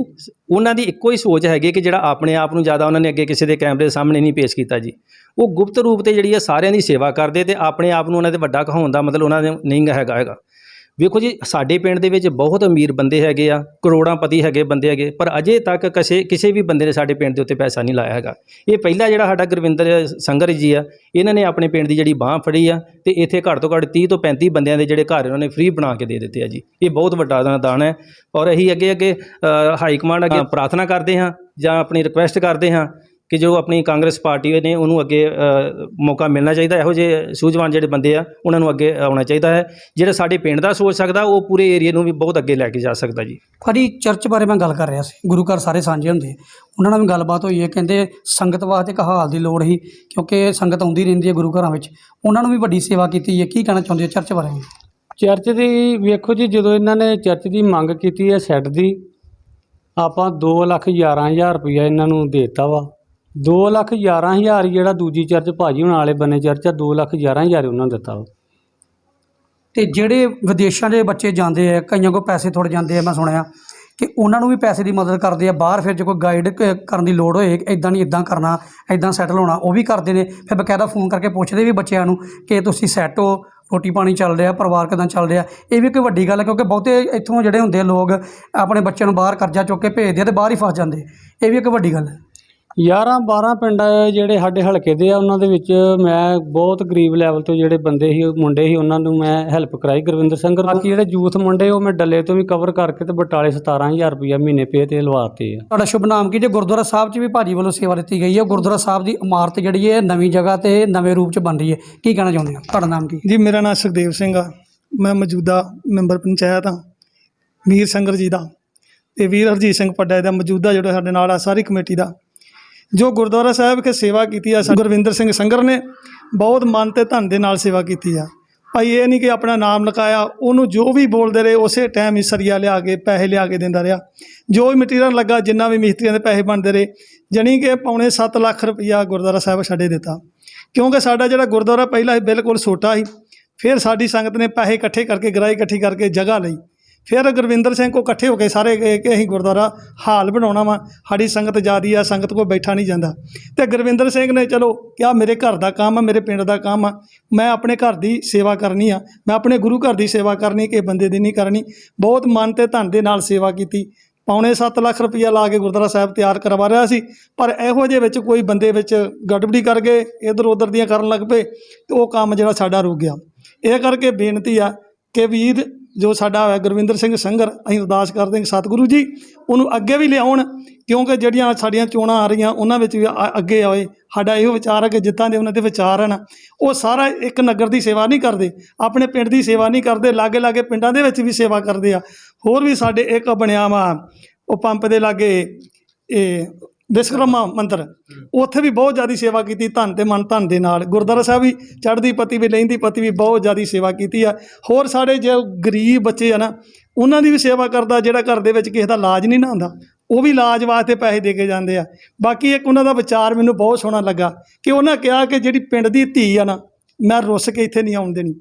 ਉਹਨਾਂ ਦੀ ਇੱਕੋ ਹੀ ਸੋਚ ਹੈਗੀ ਕਿ ਜਿਹੜਾ ਆਪਣੇ ਆਪ ਨੂੰ ਜ਼ਿਆਦਾ ਉਹਨਾਂ ਨੇ ਅੱਗੇ ਕਿਸੇ ਦੇ ਕੈਮਰੇ ਦੇ ਸਾਹਮਣੇ ਨਹੀਂ ਪੇਸ਼ ਕੀਤਾ ਜੀ। ਉਹ ਗੁਪਤ ਰੂਪ ਤੇ ਜਿਹੜੀ ਹੈ ਸਾਰਿਆਂ ਦੀ ਸੇਵਾ ਕਰਦੇ ਤੇ ਆਪਣੇ ਆਪ ਨੂੰ ਉਹਨਾਂ ਦੇ ਵੱਡਾ ਕਹਾਉਣ ਦਾ ਮਤਲਬ ਉਹਨਾਂ ਦੇ ਨਹੀਂ ਹੈਗਾ ਹੈਗਾ। ਵੇਖੋ ਜੀ ਸਾਡੇ ਪਿੰਡ ਦੇ ਵਿੱਚ ਬਹੁਤ ਅਮੀਰ ਬੰਦੇ ਹੈਗੇ ਆ ਕਰੋੜਾਂਪਤੀ ਹੈਗੇ ਬੰਦੇ ਹੈਗੇ ਪਰ ਅਜੇ ਤੱਕ ਕਿਸੇ ਕਿਸੇ ਵੀ ਬੰਦੇ ਨੇ ਸਾਡੇ ਪਿੰਡ ਦੇ ਉੱਤੇ ਪੈਸਾ ਨਹੀਂ ਲਾਇਆ ਹੈਗਾ। ਇਹ ਪਹਿਲਾ ਜਿਹੜਾ ਸਾਡਾ ਗੁਰਵਿੰਦਰ ਸੰਗਰ ਜੀ ਆ ਇਹਨਾਂ ਨੇ ਆਪਣੇ ਪਿੰਡ ਦੀ ਜਿਹੜੀ ਬਾਹ ਫੜੀ ਆ ਤੇ ਇੱਥੇ ਘੱਟ ਤੋਂ ਘੱਟ 30 ਤੋਂ 35 ਬੰਦਿਆਂ ਦੇ ਜਿਹੜੇ ਘਰ ਉਹਨਾਂ ਨੇ ਫ੍ਰੀ ਬਣਾ ਕੇ ਦੇ ਦਿੱਤੇ ਆ ਜੀ। ਇਹ ਬਹੁਤ ਵੱਡਾ ਦਾਨ ਹੈ। ਔਰ ਅਸੀਂ ਅੱਗੇ ਅੱਗੇ ਹਾਈ ਕਮਾਂਡ ਅੱਗੇ ਪ੍ਰਾਰਥਨਾ ਕਰਦੇ ਹਾਂ ਜਾਂ ਆਪਣੀ ਰਿਕੁਐਸਟ ਕਰਦੇ ਹਾਂ ਕਿ ਜੋ ਆਪਣੀ ਕਾਂਗਰਸ ਪਾਰਟੀ ਨੇ ਉਹਨੂੰ ਅੱਗੇ ਮੌਕਾ ਮਿਲਣਾ ਚਾਹੀਦਾ ਇਹੋ ਜਿਹੇ ਸੂਝਵਾਨ ਜਿਹੜੇ ਬੰਦੇ ਆ ਉਹਨਾਂ ਨੂੰ ਅੱਗੇ ਆਉਣਾ ਚਾਹੀਦਾ ਹੈ। ਜਿਹੜਾ ਸਾਡੇ ਪਿੰਡ ਦਾ ਸੋਚ ਸਕਦਾ ਉਹ ਪੂਰੇ ਏਰੀਆ ਨੂੰ ਵੀ ਬਹੁਤ ਅੱਗੇ ਲੈ ਕੇ ਜਾ ਸਕਦਾ ਜੀ।
ਭਾਜੀ ਚਰਚ ਬਾਰੇ ਮੈਂ ਗੱਲ ਕਰ ਰਿਹਾ ਸੀ। ਗੁਰੂ ਘਰ ਸਾਰੇ ਸਾਂਝੇ ਹੁੰਦੇ ਉਹਨਾਂ ਨਾਲ ਵੀ ਗੱਲਬਾਤ ਹੋਈ ਹੈ। ਕਹਿੰਦੇ ਸੰਗਤ ਵਾਸਤੇ ਇੱਕ ਹਾਲ ਦੀ ਲੋੜ ਸੀ ਕਿਉਂਕਿ ਸੰਗਤ ਆਉਂਦੀ ਰਹਿੰਦੀ ਹੈ ਗੁਰੂ ਘਰਾਂ ਵਿੱਚ। ਉਹਨਾਂ ਨੂੰ ਵੀ ਵੱਡੀ ਸੇਵਾ ਕੀਤੀ ਹੈ। ਕੀ ਕਹਿਣਾ ਚਾਹੁੰਦੇ ਹੋ ਚਰਚ ਬਾਰੇ?
ਚਰਚ ਦੀ ਵੇਖੋ ਜੀ ਜਦੋਂ ਇਹਨਾਂ ਨੇ ਚਰਚ ਦੀ ਮੰਗ ਕੀਤੀ ਹੈ ਸੈੱਟ ਦੀ ਆਪਾਂ 2 ਲੱਖ 11 ਹਜ਼ਾਰ ਰੁਪਈਆ ਇਹਨਾਂ ਨੂੰ ਦੇਤਾ ਵਾ। 2 ਲੱਖ 11 ਹਜ਼ਾਰ ਜਿਹੜਾ ਦੂਜੀ ਚਰਚ ਭਾਜੀ ਹੁਣ ਵਾਲੇ ਬੰਨੇ ਚਰਚ ਆ 2 ਲੱਖ 11 ਹਜ਼ਾਰ ਹੀ ਉਹਨਾਂ ਨੂੰ ਦਿੱਤਾ ਉਹ
ਤੇ ਜਿਹੜੇ ਵਿਦੇਸ਼ਾਂ ਦੇ ਬੱਚੇ ਜਾਂਦੇ ਆ, ਕਈਆਂ ਕੋਲ ਪੈਸੇ ਥੋੜੇ ਜਾਂਦੇ ਆ, ਮੈਂ ਸੁਣਿਆ ਕਿ ਉਹਨਾਂ ਨੂੰ ਵੀ ਪੈਸੇ ਦੀ ਮਦਦ ਕਰਦੇ ਆ, ਬਾਹਰ ਫਿਰ ਜੇ ਕੋਈ ਗਾਈਡ ਕਰਨ ਦੀ ਲੋੜ ਹੋਏ ਇਦਾਂ ਨਹੀਂ ਇਦਾਂ ਕਰਨਾ ਇਦਾਂ ਸੈਟਲ ਹੋਣਾ, ਉਹ ਵੀ ਕਰਦੇ ਨੇ, ਫਿਰ ਬਕਾਇਦਾ ਫੋਨ ਕਰਕੇ ਪੁੱਛਦੇ ਵੀ ਬੱਚਿਆਂ ਨੂੰ ਕਿ ਤੁਸੀਂ ਸੈੱਟ ਹੋ, ਰੋਟੀ ਪਾਣੀ ਚੱਲ ਰਿਹਾ, ਪਰਿਵਾਰ ਕਿਦਾਂ ਚੱਲ ਰਿਹਾ, ਇਹ ਵੀ ਕੋਈ ਵੱਡੀ ਗੱਲ ਹੈ ਕਿਉਂਕਿ ਬਹੁਤੇ ਇੱਥੋਂ ਜਿਹੜੇ ਹੁੰਦੇ ਆ ਲੋਕ ਆਪਣੇ ਬੱਚਿਆਂ ਨੂੰ ਬਾਹਰ ਕਰਜ਼ਾ ਚੁੱਕ ਕੇ ਭੇਜਦੇ ਆ ਤੇ ਬਾਹਰ ਹੀ ਫਸ ਜਾਂਦੇ, ਇਹ ਵੀ ਇੱਕ ਵੱਡੀ ਗੱਲ ਹੈ
11 12 ਪਿੰਡ ਜਿਹੜੇ ਸਾਡੇ ਹਲਕੇ ਦੇ ਆ ਉਹਨਾਂ ਦੇ ਵਿੱਚ ਮੈਂ ਬਹੁਤ ਗਰੀਬ ਲੈਵਲ ਤੋਂ ਜਿਹੜੇ ਬੰਦੇ ਸੀ ਉਹ ਮੁੰਡੇ ਸੀ ਉਹਨਾਂ ਨੂੰ ਮੈਂ ਹੈਲਪ ਕਰਾਈ ਗੁਰਵਿੰਦਰ ਸੰਗਰ ਬਾਕੀ ਜਿਹੜੇ ਯੂਥ ਮੁੰਡੇ ਉਹ ਮੈਂ ਡੱਲੇ ਤੋਂ ਵੀ ਕਵਰ ਕਰਕੇ ਤੇ ਬਟਾਲੇ 17000 ਰੁਪਇਆ ਮਹੀਨੇ ਪੇ ਤੇ ਲਵਾਤੇ ਆ।
ਤੁਹਾਡਾ ਸ਼ੁਭ ਨਾਮ ਕੀ? ਜੇ ਗੁਰਦੁਆਰਾ ਸਾਹਿਬ 'ਚ ਵੀ ਭਾਜੀ ਵੱਲੋਂ ਸੇਵਾ ਦਿੱਤੀ ਗਈ ਹੈ ਗੁਰਦੁਆਰਾ ਸਾਹਿਬ ਦੀ ਇਮਾਰਤ ਜਿਹੜੀ ਹੈ ਨਵੀਂ ਜਗ੍ਹਾ ਤੇ ਨਵੇਂ ਰੂਪ 'ਚ ਬਣ ਰਹੀ ਹੈ ਕੀ ਕਹਿਣਾ ਚਾਹੁੰਦੇ ਹੋ? ਤੁਹਾਡਾ ਨਾਮ ਕੀ?
ਜੀ ਮੇਰਾ ਨਾਮ ਸੁਖਦੇਵ ਸਿੰਘ ਆ। ਮੈਂ ਮੌਜੂਦਾ ਮੈਂਬਰ ਪੰਚਾਇਤ ਹਾਂ ਵੀਰ ਸੰਗਰ ਜੀ ਦਾ। ਤੇ ਵੀਰ ਹਰਜੀਤ ਸਿੰਘ ਪੱਡਾ ਦਾ ਮੌਜੂਦਾ ਜਿਹੜਾ ਸਾਡੇ ਨਾਲ ਆ ਸਾਰੀ ਕਮੇਟੀ ਦਾ। ਜੋ ਗੁਰਦੁਆਰਾ ਸਾਹਿਬ ਵਿਖੇ ਸੇਵਾ ਕੀਤੀ ਆ ਗੁਰਵਿੰਦਰ ਸਿੰਘ ਸੰਗਰ ਨੇ, ਬਹੁਤ ਮਨ ਤੇ ਧਨ ਦੇ ਨਾਲ ਸੇਵਾ ਕੀਤੀ ਆ। ਭਾਈ ਇਹ ਨਹੀਂ ਕਿ ਆਪਣਾ ਨਾਮ ਲਿਖਾਇਆ ਉਹਨੂੰ ਜੋ ਵੀ ਬੋਲਦੇ ਰਹੇ, ਉਸੇ ਟਾਈਮ ਹੀ ਸਰੀਆ ਲਿਆ ਕੇ, ਪੈਸੇ ਲਿਆ ਕੇ ਦਿੰਦਾ ਰਿਹਾ। ਜੋ ਵੀ ਮਟੀਰੀਅਲ ਲੱਗਾ, ਜਿੰਨਾ ਵੀ ਮਿਸਤਰੀਆਂ ਦੇ ਪੈਸੇ ਬਣਦੇ ਰਹੇ, ਜਣੀ ਕਿ ਪੌਣੇ 7 ਲੱਖ ਰੁਪਈਆ ਗੁਰਦੁਆਰਾ ਸਾਹਿਬ ਛੱਡੇ ਦਿੱਤਾ। ਕਿਉਂਕਿ ਸਾਡਾ ਜਿਹੜਾ ਗੁਰਦੁਆਰਾ ਪਹਿਲਾਂ ਹੀ ਬਿਲਕੁਲ ਛੋਟਾ ਸੀ, ਫਿਰ ਸਾਡੀ ਸੰਗਤ ਨੇ ਪੈਸੇ ਇਕੱਠੇ ਕਰਕੇ, ਗਰਾਈ ਇਕੱਠੀ ਕਰਕੇ ਜਗ੍ਹਾ ਲਈ। ਫਿਰ ਗੁਰਵਿੰਦਰ ਸਿੰਘ ਕੋ ਇਕੱਠੇ ਹੋ ਕੇ ਸਾਰੇ ਗਏ ਕਿ ਅਸੀਂ ਗੁਰਦੁਆਰਾ ਹਾਲ ਬਣਾਉਣਾ ਵਾ, ਸਾਡੀ ਸੰਗਤ ਜ਼ਿਆਦੀ ਆ, ਸੰਗਤ ਕੋ ਬੈਠਾ ਨਹੀਂ ਜਾਂਦਾ। ਤੇ ਗੁਰਵਿੰਦਰ ਸਿੰਘ ਨੇ ਚਲੋ ਕਿਹਾ, ਮੇਰੇ ਘਰ ਦਾ ਕੰਮ ਆ, ਮੇਰੇ ਪਿੰਡ ਦਾ ਕੰਮ ਆ, ਮੈਂ ਆਪਣੇ ਘਰ ਦੀ ਸੇਵਾ ਕਰਨੀ ਆ, ਮੈਂ ਆਪਣੇ ਗੁਰੂ ਘਰ ਦੀ ਸੇਵਾ ਕਰਨੀ ਕਿ ਬੰਦੇ ਦੀ ਨਹੀਂ ਕਰਨੀ। ਬਹੁਤ ਮਨ ਤੇ ਧਨ ਦੇ ਨਾਲ ਸੇਵਾ ਕੀਤੀ। ਪੌਣੇ 7 ਲੱਖ ਰੁਪਈਆ ਲਾ ਕੇ ਗੁਰਦੁਆਰਾ ਸਾਹਿਬ ਤਿਆਰ ਕਰਵਾ ਰਿਹਾ ਸੀ, ਪਰ ਇਹੋ ਜਿਹੇ ਵਿੱਚ ਕੋਈ ਬੰਦੇ ਵਿੱਚ ਗੜਬੜੀ ਕਰ ਗਏ, ਇਧਰ ਉਧਰ ਦੀਆਂ ਕਰਨ ਲੱਗ ਪਏ, ਤੇ ਉਹ ਕੰਮ ਜਿਹੜਾ ਸਾਡਾ ਰੁਕ ਗਿਆ। ਇਹ ਕਰਕੇ ਬੇਨਤੀ ਆ ਕਿ ਵੀਰ ਜੋ ਸਾਡਾ ਹੈ ਗੁਰਵਿੰਦਰ ਸਿੰਘ ਸੰਗਰ, ਅਸੀਂ ਅਰਦਾਸ ਕਰਦੇ ਹਾਂ ਸਤਿਗੁਰੂ ਜੀ, ਉਹਨੂੰ ਅੱਗੇ ਵੀ ਲਿਆਉਣ, ਕਿਉਂਕਿ ਜਿਹੜੀਆਂ ਸਾਡੀਆਂ ਚੋਣਾਂ ਆ ਰਹੀਆਂ, ਉਹਨਾਂ ਵਿੱਚ ਵੀ ਅੱਗੇ ਆਏ ਸਾਡਾ ਇਹੋ ਵਿਚਾਰ ਹੈ ਕਿ ਜਿੱਤਾਂ ਦੇ ਉਹਨਾਂ ਦੇ ਵਿਚਾਰ ਹਨ। ਉਹ ਸਾਰਾ ਇੱਕ ਨਗਰ ਦੀ ਸੇਵਾ ਨਹੀਂ ਕਰਦੇ, ਆਪਣੇ ਪਿੰਡ ਦੀ ਸੇਵਾ ਨਹੀਂ ਕਰਦੇ ਲਾਗੇ ਲਾਗੇ ਪਿੰਡਾਂ ਦੇ ਵਿੱਚ ਵੀ ਸੇਵਾ ਕਰਦੇ ਆ। ਹੋਰ ਵੀ ਸਾਡੇ ਇੱਕ ਬਣਿਆ ਵਾ, ਉਹ ਪੰਪ ਦੇ ਲਾਗੇ, ਇਹ ਵਿਸ਼ਵਕਰਮਾ ਮੰਦਰ। ਉੱਥੇ ਵੀ ਬਹੁਤ ਜ਼ਿਆਦਾ ਸੇਵਾ ਕੀਤੀ ਧਨ ਤੇ ਮਨ ਧਨ ਦੇ ਨਾਲ। ਗੁਰਦੁਆਰਾ ਸਾਹਿਬ ਵੀ ਚੜ੍ਹਦੀ ਪਤੀ ਵੀ ਲੈਂਦੀ ਪਤੀ ਵੀ ਬਹੁਤ ਜ਼ਿਆਦਾ ਸੇਵਾ ਕੀਤੀ ਆ। ਹੋਰ ਸਾਡੇ ਜੋ ਗਰੀਬ ਬੱਚੇ ਆ ਨਾ ਉਹਨਾਂ ਦੀ ਵੀ ਸੇਵਾ ਕਰਦਾ ਜਿਹੜਾ ਘਰ ਦੇ ਵਿੱਚ ਕਿਸੇ ਦਾ ਇਲਾਜ ਨਹੀਂ ਨਾ ਹੁੰਦਾ ਉਹ ਵੀ ਇਲਾਜ ਵਾਸਤੇ ਪੈਸੇ ਦੇ ਕੇ ਜਾਂਦੇ ਆ। ਬਾਕੀ ਇੱਕ ਉਹਨਾਂ ਦਾ ਵਿਚਾਰ ਮੈਨੂੰ ਬਹੁਤ ਸੋਹਣਾ ਲੱਗਾ ਕਿ ਉਹਨਾਂ ਕਿਹਾ ਕਿ ਜਿਹੜੀ ਪਿੰਡ ਦੀ ਧੀ ਆ ਨਾ ਮੈਂ ਰੁੱਸ ਕੇ ਇੱਥੇ ਨਹੀਂ ਆਉਣ ਦੇਣੀ।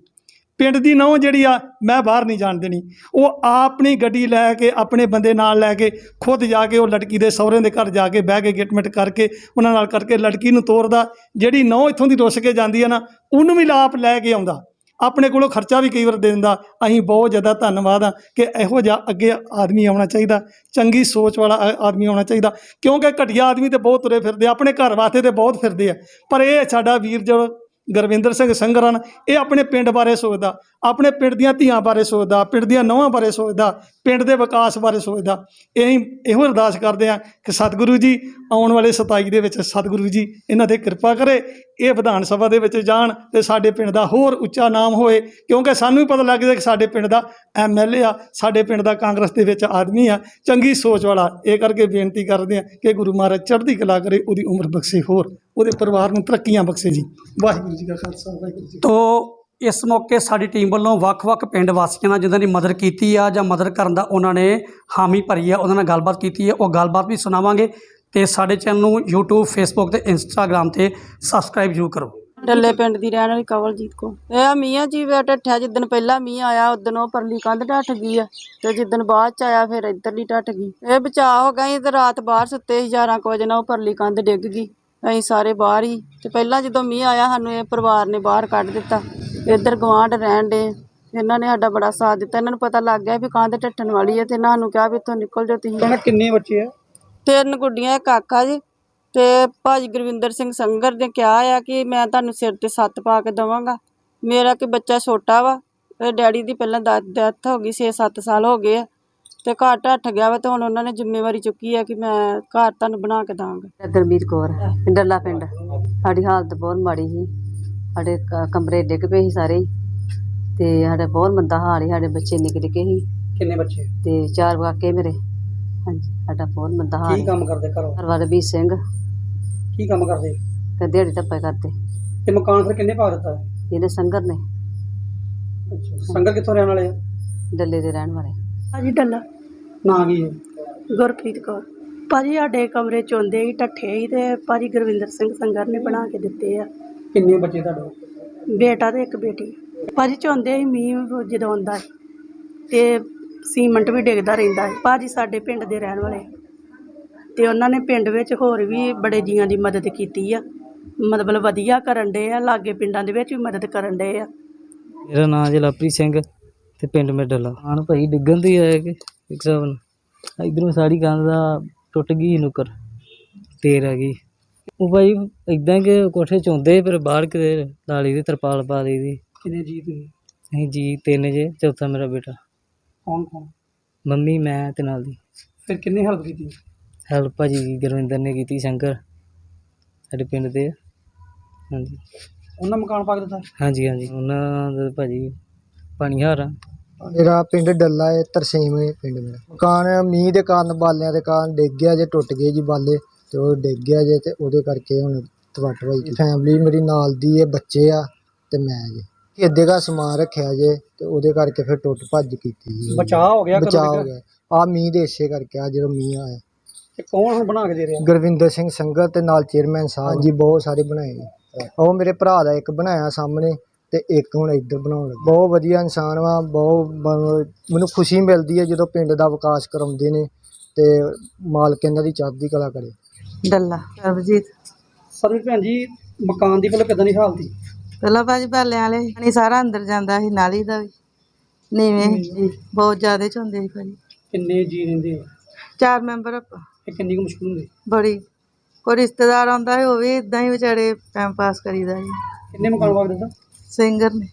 ਪਿੰਡ ਦੀ ਨਹੁੰ ਜਿਹੜੀ ਆ ਮੈਂ ਬਾਹਰ ਨਹੀਂ ਜਾਣ ਦੇਣੀ। ਉਹ ਆਪਣੀ ਗੱਡੀ ਲੈ ਕੇ ਆਪਣੇ ਬੰਦੇ ਨਾਲ ਲੈ ਕੇ ਖੁਦ ਜਾ ਕੇ ਉਹ ਲੜਕੀ ਦੇ ਸਹੁਰੇ ਦੇ ਘਰ ਜਾ ਕੇ ਬਹਿ ਕੇ ਗੇਟਮੈਂਟ ਕਰਕੇ ਉਹਨਾਂ ਨਾਲ ਕਰਕੇ ਲੜਕੀ ਨੂੰ ਤੋਰਦਾ। ਜਿਹੜੀ ਨਹੁੰ ਇੱਥੋਂ ਦੀ ਰੁੱਸ ਕੇ ਜਾਂਦੀ ਆ ਨਾ ਉਹਨੂੰ ਵੀ ਲਾਪ ਲੈ ਕੇ ਆਉਂਦਾ। ਆਪਣੇ ਕੋਲੋਂ ਖਰਚਾ ਵੀ ਕਈ ਵਾਰ ਦੇ ਦਿੰਦਾ। ਅਸੀਂ ਬਹੁਤ ਜ਼ਿਆਦਾ ਧੰਨਵਾਦ ਆ ਕਿ ਇਹੋ ਜਿਹਾ ਅੱਗੇ ਆਦਮੀ ਆਉਣਾ ਚਾਹੀਦਾ। ਚੰਗੀ ਸੋਚ ਵਾਲਾ ਆਦਮੀ ਆਉਣਾ ਚਾਹੀਦਾ। ਕਿਉਂਕਿ ਘਟੀਆ ਆਦਮੀ ਤੇ ਬਹੁਤ ਤੁਰੇ ਫਿਰਦੇ ਆ, ਆਪਣੇ ਘਰ ਵਾਸਤੇ ਤੇ ਬਹੁਤ ਫਿਰਦੇ ਆ। ਪਰ ਇਹ ਸਾਡਾ ਵੀਰ ਜੋ ਗੁਰਵਿੰਦਰ ਸਿੰਘ ਸੰਗਰਨ ਇਹ ਆਪਣੇ ਪਿੰਡ ਬਾਰੇ ਸੋਚਦਾ। ਆਪਣੇ ਪਿੰਡ ਦੀਆਂ ਧੀਆਂ ਬਾਰੇ ਸੋਚਦਾ, ਪਿੰਡ ਦੀਆਂ ਨੌਵਾਂ ਬਾਰੇ ਸੋਚਦਾ, ਪਿੰਡ ਦੇ ਵਿਕਾਸ ਬਾਰੇ ਸੋਚਦਾ। ਇਹੀ, ਇਹੋ ਅਰਦਾਸ ਕਰਦੇ ਆ ਕਿ ਸਤਿਗੁਰੂ ਜੀ ਆਉਣ ਵਾਲੇ 27 ਦੇ ਵਿੱਚ ਸਤਿਗੁਰੂ ਜੀ ਇਹਨਾਂ ਤੇ ਕਿਰਪਾ ਕਰੇ, ਇਹ ਵਿਧਾਨ ਸਭਾ ਦੇ ਵਿੱਚ ਜਾਣ ਤੇ ਸਾਡੇ ਪਿੰਡ ਦਾ ਹੋਰ ਉੱਚਾ ਨਾਮ ਹੋਏ, ਕਿਉਂਕਿ ਸਾਨੂੰ ਵੀ ਪਤਾ ਲੱਗ ਜਾਂਦਾ ਕਿ ਸਾਡੇ ਪਿੰਡ ਦਾ ਐਮਐਲਏ ਆ, ਸਾਡੇ ਪਿੰਡ ਦਾ ਕਾਂਗਰਸ ਦੇ ਵਿੱਚ ਆਦਮੀ ਆ। ਚੰਗੀ ਸੋਚ ਵਾਲਾ, ਇਹ ਕਰਕੇ ਬੇਨਤੀ ਕਰਦੇ ਆ ਕਿ ਗੁਰੂ ਮਹਾਰਾਜ ਚੜ੍ਹਦੀ ਕਲਾ ਕਰੇ, ਉਹਦੀ ਉਮਰ ਬਖਸ਼ੇ ਹੋਰ, ਉਹਦੇ ਪਰਿਵਾਰ ਨੂੰ ਤਰੱਕੀਆਂ ਬਖਸ਼ੇ ਜੀ। ਵਾਹਿਗੁਰੂ ਜੀ ਕਾ ਖਾਲਸਾ, ਵਾਹਿਗੁਰੂ ਜੀ
ਤੋ ਇਸ ਮੌਕੇ ਸਾਡੀ ਟੀਮ ਵੱਲੋਂ ਵੱਖ-ਵੱਖ ਪਿੰਡ ਵਾਸੀਆਂ ਨਾਲ ਜਿਨ੍ਹਾਂ ਦੀ ਮਦਦ ਕੀਤੀ ਆ ਜਾਂ ਮਦਦ ਕਰਨ ਦਾ ਉਹਨਾਂ ਨੇ ਹਾਮੀ ਭਰੀ ਆ, ਉਹਨਾਂ ਨਾਲ ਗੱਲਬਾਤ ਕੀਤੀ ਹੈ ਉਹ ਗੱਲਬਾਤ ਵੀ ਸੁਣਾਵਾਂਗੇ ਤੇ ਸਾਡੇ ਚੈਨਲ ਨੂੰ YouTube, Facebook ਤੇ Instagram ਤੇ ਸਬਸਕ੍ਰਾਈਬ ਜ਼ਰੂਰ ਕਰੋ।
ਡੱਲੇ ਪਿੰਡ ਦੀ ਰਹਿਣ ਵਾਲੀ ਕਵਲਜੀਤ ਕੋ ਇਹ ਮੀਆਂ ਜੀ ਵੇ ਢੱਠਿਆ ਜਿੱਦਣ ਪਹਿਲਾਂ ਮੀਂਹ ਆਇਆ ਉਦੋਂ ਉਹ ਪਰਲੀ ਕੰਧ ਢੱਠ ਗਈ ਆ ਤੇ ਜਿੱਦਣ ਬਾਅਦ ਚ ਆਇਆ ਫਿਰ ਇੱਧਰਲੀ ਢੱਠ ਗਈ। ਇਹ ਬਚਾਅ ਹੋ ਗਿਆ ਤੇ ਰਾਤ ਬਾਹਰ ਸੁੱਤੇ ਸੀ 11 ਕੁ ਵਜੇ ਨਾਲ ਉਹ ਪਰਲੀ ਕੰਧ ਡਿੱਗ ਗਈ। ਅਸੀਂ ਸਾਰੇ ਬਾਹਰ ਹੀ ਤੇ ਪਹਿਲਾਂ ਜਦੋਂ ਮੀਂਹ ਆਇਆ, ਸਾਨੂੰ ਇਹ ਪਰਿਵਾਰ ਨੇ ਬਾਹਰ ਕੱਢ ਦਿੱਤਾ। ਇੱਧਰ ਗਵਾਂਢ ਰਹਿਣ ਦੇ। ਇਹਨਾਂ ਨੇ ਸਾਡਾ ਬੜਾ ਸਾਥ ਦਿੱਤਾ। ਇਹਨਾਂ ਨੂੰ ਪਤਾ ਲੱਗ ਗਿਆ ਵੀ ਕੰਧ ਢੱਠਣ ਵਾਲੀ ਹੈ ਤੇ ਇਹਨਾਂ ਨੂੰ ਕਿਹਾ ਵੀ ਇੱਥੋਂ ਨਿਕਲ ਜਾਓ ਤੁਸੀਂ।
ਕਿੰਨੇ ਬੱਚੇ ਆ?
ਤਿੰਨ ਗੁੱਡੀਆਂ ਇੱਕ ਕਾਕਾ ਜੀ ਤੇ ਭਾਜੀ ਗੁਰਵਿੰਦਰ ਸਿੰਘ ਸੰਗਰ ਨੇ ਕਿਹਾ ਆ ਕਿ ਮੈਂ ਤੁਹਾਨੂੰ ਸਿਰ ਤੇ ਸੱਤ ਪਾ ਕੇ ਦਵਾਂਗਾ। ਮੇਰਾ ਕਿ ਬੱਚਾ ਛੋਟਾ ਵਾ ਤੇ ਡੈਡੀ ਦੀ ਪਹਿਲਾਂ ਡੈਥ ਹੋ ਗਈ 6-7 ਸਾਲ ਹੋ ਗਏ ਆ ਤੇ ਘਰ ਢੱਠ ਗਿਆ ਵਾ ਤੇ ਹੁਣ ਉਹਨਾਂ ਨੇ ਜ਼ਿੰਮੇਵਾਰੀ ਚੁੱਕੀ ਆ ਕਿ ਮੈਂ ਘਰ ਤੁਹਾਨੂੰ ਬਣਾ ਕੇ ਦਾਂਗਾ।
ਗੁਰਮੀਤ ਕੌਰ ਪਿੰਡਰਲਾ ਪਿੰਡ। ਸਾਡੀ ਹਾਲਤ ਬਹੁਤ ਮਾੜੀ ਸੀ। ਸਾਡੇ ਕ- ਕਮਰੇ ਡਿੱਗ ਪਏ ਸੀ ਸਾਰੇ। ਹੀ ਤੇ ਸਾਡਾ ਬਹੁਤ ਮੰਦਾ ਹਾਲ ਸੀ ਸਾਡੇ ਬੱਚੇ ਨਿੱਕੇ ਨਿੱਕੇ ਸੀ।
ਕਿੰਨੇ ਬੱਚੇ?
ਤੇ ਚਾਰ ਕਾਕੇ ਮੇਰੇ। ਹਾਂਜੀ ਸਾਡਾ ਬਹੁਤ ਮੰਦਾ ਹਾਲ ਸੀ।
ਕੰਮ ਕਰਦੇ ਘਰੋਂ?
ਘਰ ਵਾਲੇ ਵੀ ਸਿੰਘ।
ਕੀ ਕੰਮ ਕਰਦੇ?
ਤੇ ਦਿਹਾੜੀ ਧੱਪੇ ਕਰਦੇ।
ਤੇ ਮਕਾਨ ਫਿਰ ਕਿੰਨੇ ਪਾ ਦਿੱਤਾ?
ਇਹਦੇ ਸੰਗਰ ਨੇ।
ਸੰਗਤ ਕਿੱਥੋਂ ਰਹਿਣ ਵਾਲੇ ਆ?
ਡੱਲੇ ਦੇ ਰਹਿਣ ਵਾਲੇ।
ਭਾਜੀ ਡੱਲਾ।
ਨਾਂ ਕੀ ਹੈ?
ਗੁਰਪ੍ਰੀਤ ਕੌਰ। ਭਾਜੀ ਸਾਡੇ ਕਮਰੇ ਚੋਂਦੇ ਹੀ ਢੱਠੇ ਹੀ ਤੇ ਭਾਜੀ ਗੁਰਵਿੰਦਰ ਸਿੰਘ ਸੰਗਰ ਨੇ ਬਣਾ ਕੇ ਦਿੱਤੇ ਆ।
ਕਿੰਨੇ ਬੱਚੇ ਤੁਹਾਡੇ?
ਬੇਟਾ ਤੇ ਇੱਕ ਬੇਟੀ। ਭਾਜੀ ਚੋਂਦੇ ਹੀ ਮੀਂਹ ਜਦੋਂ ਆਉਂਦਾ ਹੈ ਤੇ ਸੀਮੈਂਟ ਵੀ ਡਿੱਗਦਾ ਰਹਿੰਦਾ ਹੈ ਭਾਜੀ ਸਾਡੇ ਪਿੰਡ ਦੇ ਰਹਿਣ ਵਾਲੇ ਤੇ ਉਹਨਾਂ ਨੇ ਪਿੰਡ ਵਿੱਚ ਹੋਰ ਵੀ ਬੜੇ ਜੀਆਂ ਦੀ ਮਦਦ ਕੀਤੀ ਆ। ਮਤਲਬ ਵਧੀਆ ਕਰਨ ਦੇ ਆ ਲਾਗੇ ਪਿੰਡਾਂ ਦੇ ਵਿੱਚ ਵੀ ਮਦਦ ਕਰਨ ਦੇ ਆ।
ਮੇਰਾ ਨਾਮ ਜੀ ਲਵਪ੍ਰੀਤ ਸਿੰਘ ਤੇ ਪਿੰਡ ਮੇਡਲਾ ਆਣ ਭਾਈ ਡਿੱਗਣ ਦੀ ਹੈ ਕਿ ਇੱਕ ਹਿਸਾਬ ਨਾਲ। ਇਧਰੋਂ ਸਾੜੀ ਕੰਧ ਦਾ ਟੁੱਟ ਗਈ ਨੁਕਰ। ਤੇਰ ਆ ਗਈ। ਉਹ ਭਾਈ ਇਦਾਂ ਕਿ ਕੋਠੇ ਚੋਂਦੇ ਫਿਰ ਬਾਹਰ ਕਿਤੇ ਲਾਲੀ ਦੀ ਤਰਪਾਲ ਪਾ ਲਈ ਦੀ।
ਕਿੰਨੇ ਜੀ ਤੁਸੀਂ?
ਅਸੀਂ ਜੀ ਤਿੰਨ ਜੇ ਚੌਥਾ ਮੇਰਾ ਬੇਟਾ।
ਕੌਣ ਕੌਣ?
ਮੰਮੀ ਮੈਂ ਤੇ ਨਾਲ ਦੀ।
ਫਿਰ ਕਿੰਨੇ ਹੈਲਪ ਕੀਤੀ?
ਹੈਲਪ ਭਾਜੀ ਗੁਰਵਿੰਦਰ ਨੇ ਕੀਤੀ ਸ਼ੰਕਰ। ਸਾਡੇ ਪਿੰਡ ਦੇ। ਆ। ਹਾਂਜੀ।
ਉਹਨਾਂ ਮਕਾਨ ਪਾ ਕੇ ਦਿੱਤਾ?
ਹਾਂਜੀ ਹਾਂਜੀ। ਉਹਨਾਂ ਦਾ ਭਾਜੀ ਪਾਣੀਹਾਰ ਆ।
ਮੇਰਾ ਪਿੰਡ ਡੱਲਾ ਹੈ ਤਰਸੇਮ ਹੈ ਪਿੰਡ ਮੇਰਾ। ਮਕਾਨ ਮੀਂਹ ਦੇ ਕਾਰਨ ਬਾਲਿਆਂ ਦੇ ਕਾਰਨ ਡਿੱਗ ਗਿਆ ਜੇ ਟੁੱਟ ਗਏ ਜੀ ਬਾਲੇ। ਤੇ ਉਹ ਡਿੱਗ ਗਿਆ ਜੇ ਤੇ ਉਹਦੇ ਕਰਕੇ ਹੁਣ ਤਵੱਟ ਹੋਈ ਫੈਮਿਲੀ ਮੇਰੀ ਨਾਲ ਦੀ ਹੈ ਬੱਚੇ ਆ ਤੇ ਮੈਂ ਜੀ। ਅੱਧੇ ਦਾ ਸਮਾਨ ਰੱਖਿਆ ਜੇ ਤੇ ਉਹਦੇ ਕਰਕੇ ਫਿਰ ਟੁੱਟ ਭੱਜ ਕੀਤੀ ਜੀ।
ਬਚਾਅ ਹੋ ਗਿਆ
ਬਚਾਅ ਹੋ? ਗਿਆ। ਆ ਮੀਂਹ ਦੇ ਇਸੇ ਕਰਕੇ ਆ ਜਦੋਂ ਮੀਂਹ ਆਇਆ।
ਤੇ ਕੌਣ ਹੁਣ ਬਣਾ ਕੇ ਦੇ ਰਿਹਾ?
ਗੁਰਵਿੰਦਰ ਸਿੰਘ ਸੰਗਰ ਤੇ ਨਾਲ ਚੇਅਰਮੈਨ ਸਾਹਿਬ ਜੀ ਬਹੁਤ ਸਾਰੇ ਬਣਾਏ ਜੀ। ਉਹ ਮੇਰੇ ਭਰਾ ਦਾ ਇੱਕ ਬਣਾਇਆ ਸਾਹਮਣੇ ਤੇ ਇੱਕ ਹੁਣ ਇੱਧਰ ਬਣਾਉਣ ਲੱਗਾ। ਬਹੁਤ ਵਧੀਆ ਇਨਸਾਨ ਵਾ ਬਹੁਤ ਮੈਨੂੰ ਖੁਸ਼ੀ ਮਿਲਦੀ ਹੈ ਜਦੋਂ ਪਿੰਡ ਦਾ ਵਿਕਾਸ ਕਰਾਉਂਦੇ ਨੇ ਤੇ ਮਾਲਕ ਇਹਨਾਂ ਦੀ ਚੜ੍ਹਦੀ ਕਲਾ ਕਰੇ।
ਡੱਲਾ। ਸਰਬਜੀਤ
ਸਰਵਿਸ ਭੈਣ ਜੀ ਮਕਾਨ ਦੀ ਪਹਿਲਾਂ ਕਿਦਾਂ ਦੀ ਹਾਲਤ ਸੀ?
ਪਹਿਲਾਂ ਭਾਜੀ ਬਾਲਿਆਂ ਵਾਲੇ ਪਾਣੀ ਸਾਰਾ ਅੰਦਰ ਜਾਂਦਾ ਸੀ ਨਾਲੀ ਦਾ ਵੀ। ਨੀਵੇਂ ਸੀ। ਬਹੁਤ ਜ਼ਿਆਦਾ ਚੋਂਦੇ ਸੀ ਭਾਜੀ।
ਕਿੰਨੇ ਜੀ ਰਹਿੰਦੇ ਆ?
ਚਾਰ ਮੈਂਬਰ ਆਪਾਂ।
ਕਿੰਨੀ ਕੁ ਮੁਸ਼ਕਲ ਹੁੰਦੀ?
ਬੜੀ। ਕੋਈ ਰਿਸ਼ਤੇਦਾਰ ਆਉਂਦਾ ਹੈ ਉਹ ਵੀ ਇਦਾਂ ਹੀ ਵਿਚਾਰੇ ਟਾਈਮ ਪਾਸ ਕਰੀਦਾ ਜੀ
ਕਿੰਨੇ ਮਕਾਨ ਵਾਗ ਦਿੰਦਾ
ਸਿੰਗਰ ਨੇ।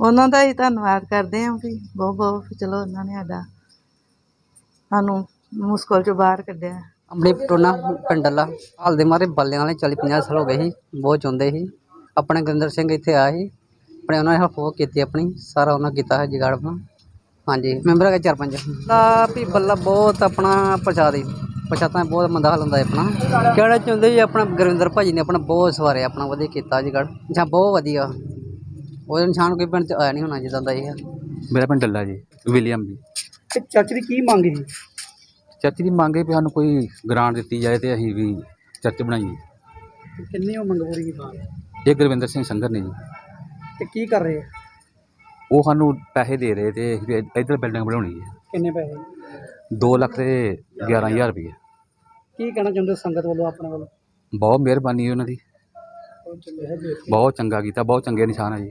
ਉਹਨਾਂ ਦਾ ਹੀ ਧੰਨਵਾਦ ਕਰਦੇ ਹਾਂ ਵੀ ਬਹੁਤ ਬਹੁਤ ਚਲੋ ਉਹਨਾਂ ਨੇ ਸਾਡਾ ਸਾਨੂੰ ਮੁਸ਼ਕਲ ਚੋਂ ਬਾਹਰ ਕੱਢਿਆ।
ਆਪਣੇ ਟੋਨਾ ਪਿੰਡਲਾ ਹਾਲ ਦੇ ਮਾਰੇ ਬੱਲਿਆਂ ਵਾਲੇ 40 50 ਸਾਲ ਹੋ ਗਏ ਸੀ ਬਹੁਤ ਚਾਹੁੰਦੇ ਸੀ। ਆਪਣੇ ਗੁਰਿੰਦਰ ਸਿੰਘ ਇੱਥੇ ਆਏ ਸੀ ਆਪਣੇ ਉਹਨਾਂ ਨੇ ਹਫੋ ਕੀਤੀ ਆਪਣੀ ਸਾਰਾ ਉਹਨਾਂ ਕੀਤਾ ਹੈ ਜਗਾੜ ਆਪਣਾ। ਹਾਂਜੀ ਮੈਂਬਰ ਹੈਗੇ ਚਾਰ ਪੰਜ। ਲਾ ਵੀ ਬੱਲਾ ਬਹੁਤ ਆਪਣਾ ਪ੍ਰਸ਼ਾਦ ਹੀ ਪ੍ਰਸ਼ਾਦਾਂ ਦਾ ਬਹੁਤ ਮੰਦਾ ਹਾਲ ਹੁੰਦਾ ਹੈ ਆਪਣਾ। ਕਹਿਣਾ ਚਾਹੁੰਦੇ ਜੀ ਆਪਣਾ ਗੁਰਵਿੰਦਰ ਭਾਜੀ ਨੇ ਆਪਣਾ ਬਹੁਤ ਸਵਾਰਿਆ ਆਪਣਾ ਵਧੀਆ ਕੀਤਾ ਜਗਾੜ। ਜਾਂ ਬਹੁਤ ਵਧੀਆ। ਉਹਦੇ ਨਿਸ਼ਾਨ ਕੋਈ ਪਿੰਡ ਚ ਆਇਆ ਨਹੀਂ ਹੋਣਾ ਜਿੱਦਾਂ ਦਾ ਇਹ
ਮੇਰਾ ਪਿੰਡ ਡੱਲਾ ਜੀ ਵਿਲੀਅਮ ਜੀ।
ਤੇ ਚਰਚ ਦੀ ਕੀ ਮੰਗ ਸੀ?
ਚਰਚ ਦੀ ਮੰਗ ਹੈ ਵੀ ਸਾਨੂੰ ਕੋਈ ਗ੍ਰਾਂਟ ਦਿੱਤੀ ਜਾਏ ਤੇ ਅਸੀਂ ਵੀ ਚਰਚ ਬਣਾਈਏ।
ਤੇ ਕਿੰਨੀ ਉਹ ਮੰਗ ਪੂਰੀ ਕੀਤੀ?
ਇਹ ਗੁਰਵਿੰਦਰ ਸਿੰਘ ਸੰਗਰ ਨੇ ਜੀ।
ਤੇ ਕੀ ਕਰ ਰਹੇ ਆ?
ਉਹ ਸਾਨੂੰ ਪੈਸੇ ਦੇ ਰਹੇ ਤੇ ਅਸੀਂ ਵੀ ਇੱਧਰ ਬਿਲਡਿੰਗ ਬਣਾਉਣੀ ਹੈ।
ਕਿੰਨੇ ਪੈਸੇ?
2 ਲੱਖ ਤੇ 11000 ਰੁਪਏ
ਕੀ ਕਹਿਣਾ ਚਾਹੁੰਦੇ ਹੋ ਸੰਗਤ ਵੱਲੋਂ ਆਪਣੇ ਵੱਲੋਂ?
ਬਹੁਤ ਮਿਹਰਬਾਨੀ ਉਹਨਾਂ ਦੀ। ਬਹੁਤ ਚੰਗਾ ਕੀਤਾ ਬਹੁਤ ਚੰਗੇ ਨਿਸ਼ਾਨ ਹੈ ਜੀ।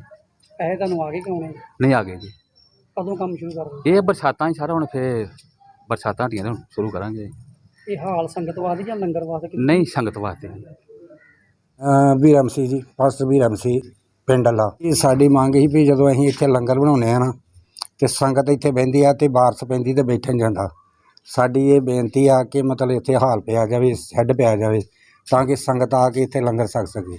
ਪੈਸੇ ਤੁਹਾਨੂੰ ਆ ਗਏ ਕਿਉਂ
ਨਹੀਂ ਆ ਗਏ ਜੀ।
ਕਦੋਂ ਕੰਮ ਸ਼ੁਰੂ ਕਰ ਰਹੇ
ਇਹ ਬਰਸਾਤਾਂ ਹੀ ਸਾਰਾ ਹੁਣ ਫੇਰ ਬਰਸਾਤਾਂ ਹਟੀਆਂ ਤੇ ਹੁਣ ਸ਼ੁਰੂ ਕਰਾਂਗੇ।
ਇਹ ਹਾਲ ਸੰਗਤਵਾਦ ਜਾਂ ਲੰਗਰ ਵਾਸਤੇ ਕਿ-
ਨਹੀਂ ਸੰਗਤ ਵਾਸਤੇ ਜੀ
ਵੀਰਮ ਸੀ ਜੀ ਫਸਟ ਵੀਰਮ ਸੀ ਪਿੰਡ ਲਾ ਇਹ ਸਾਡੀ ਮੰਗ ਸੀ ਵੀ ਜਦੋਂ ਅਸੀਂ ਇੱਥੇ ਲੰਗਰ ਬਣਾਉਂਦੇ ਆ ਨਾ ਤੇ ਸੰਗਤ ਇੱਥੇ ਬਹਿੰਦੀ ਆ ਤੇ ਬਾਰਸ ਪੈਂਦੀ ਤੇ ਬੈਠਣ ਜਾਂਦਾ। ਸਾਡੀ ਇਹ ਬੇਨਤੀ ਆ ਕਿ ਮਤਲਬ ਇੱਥੇ ਹਾਲ ਪਿਆ ਜਾਵੇ ਸ਼ੈੱਡ ਪਿਆ ਜਾਵੇ ਤਾਂ ਕਿ ਸੰਗਤ ਆ ਕੇ ਇੱਥੇ ਲੰਗਰ ਛਕ ਸਕੇ।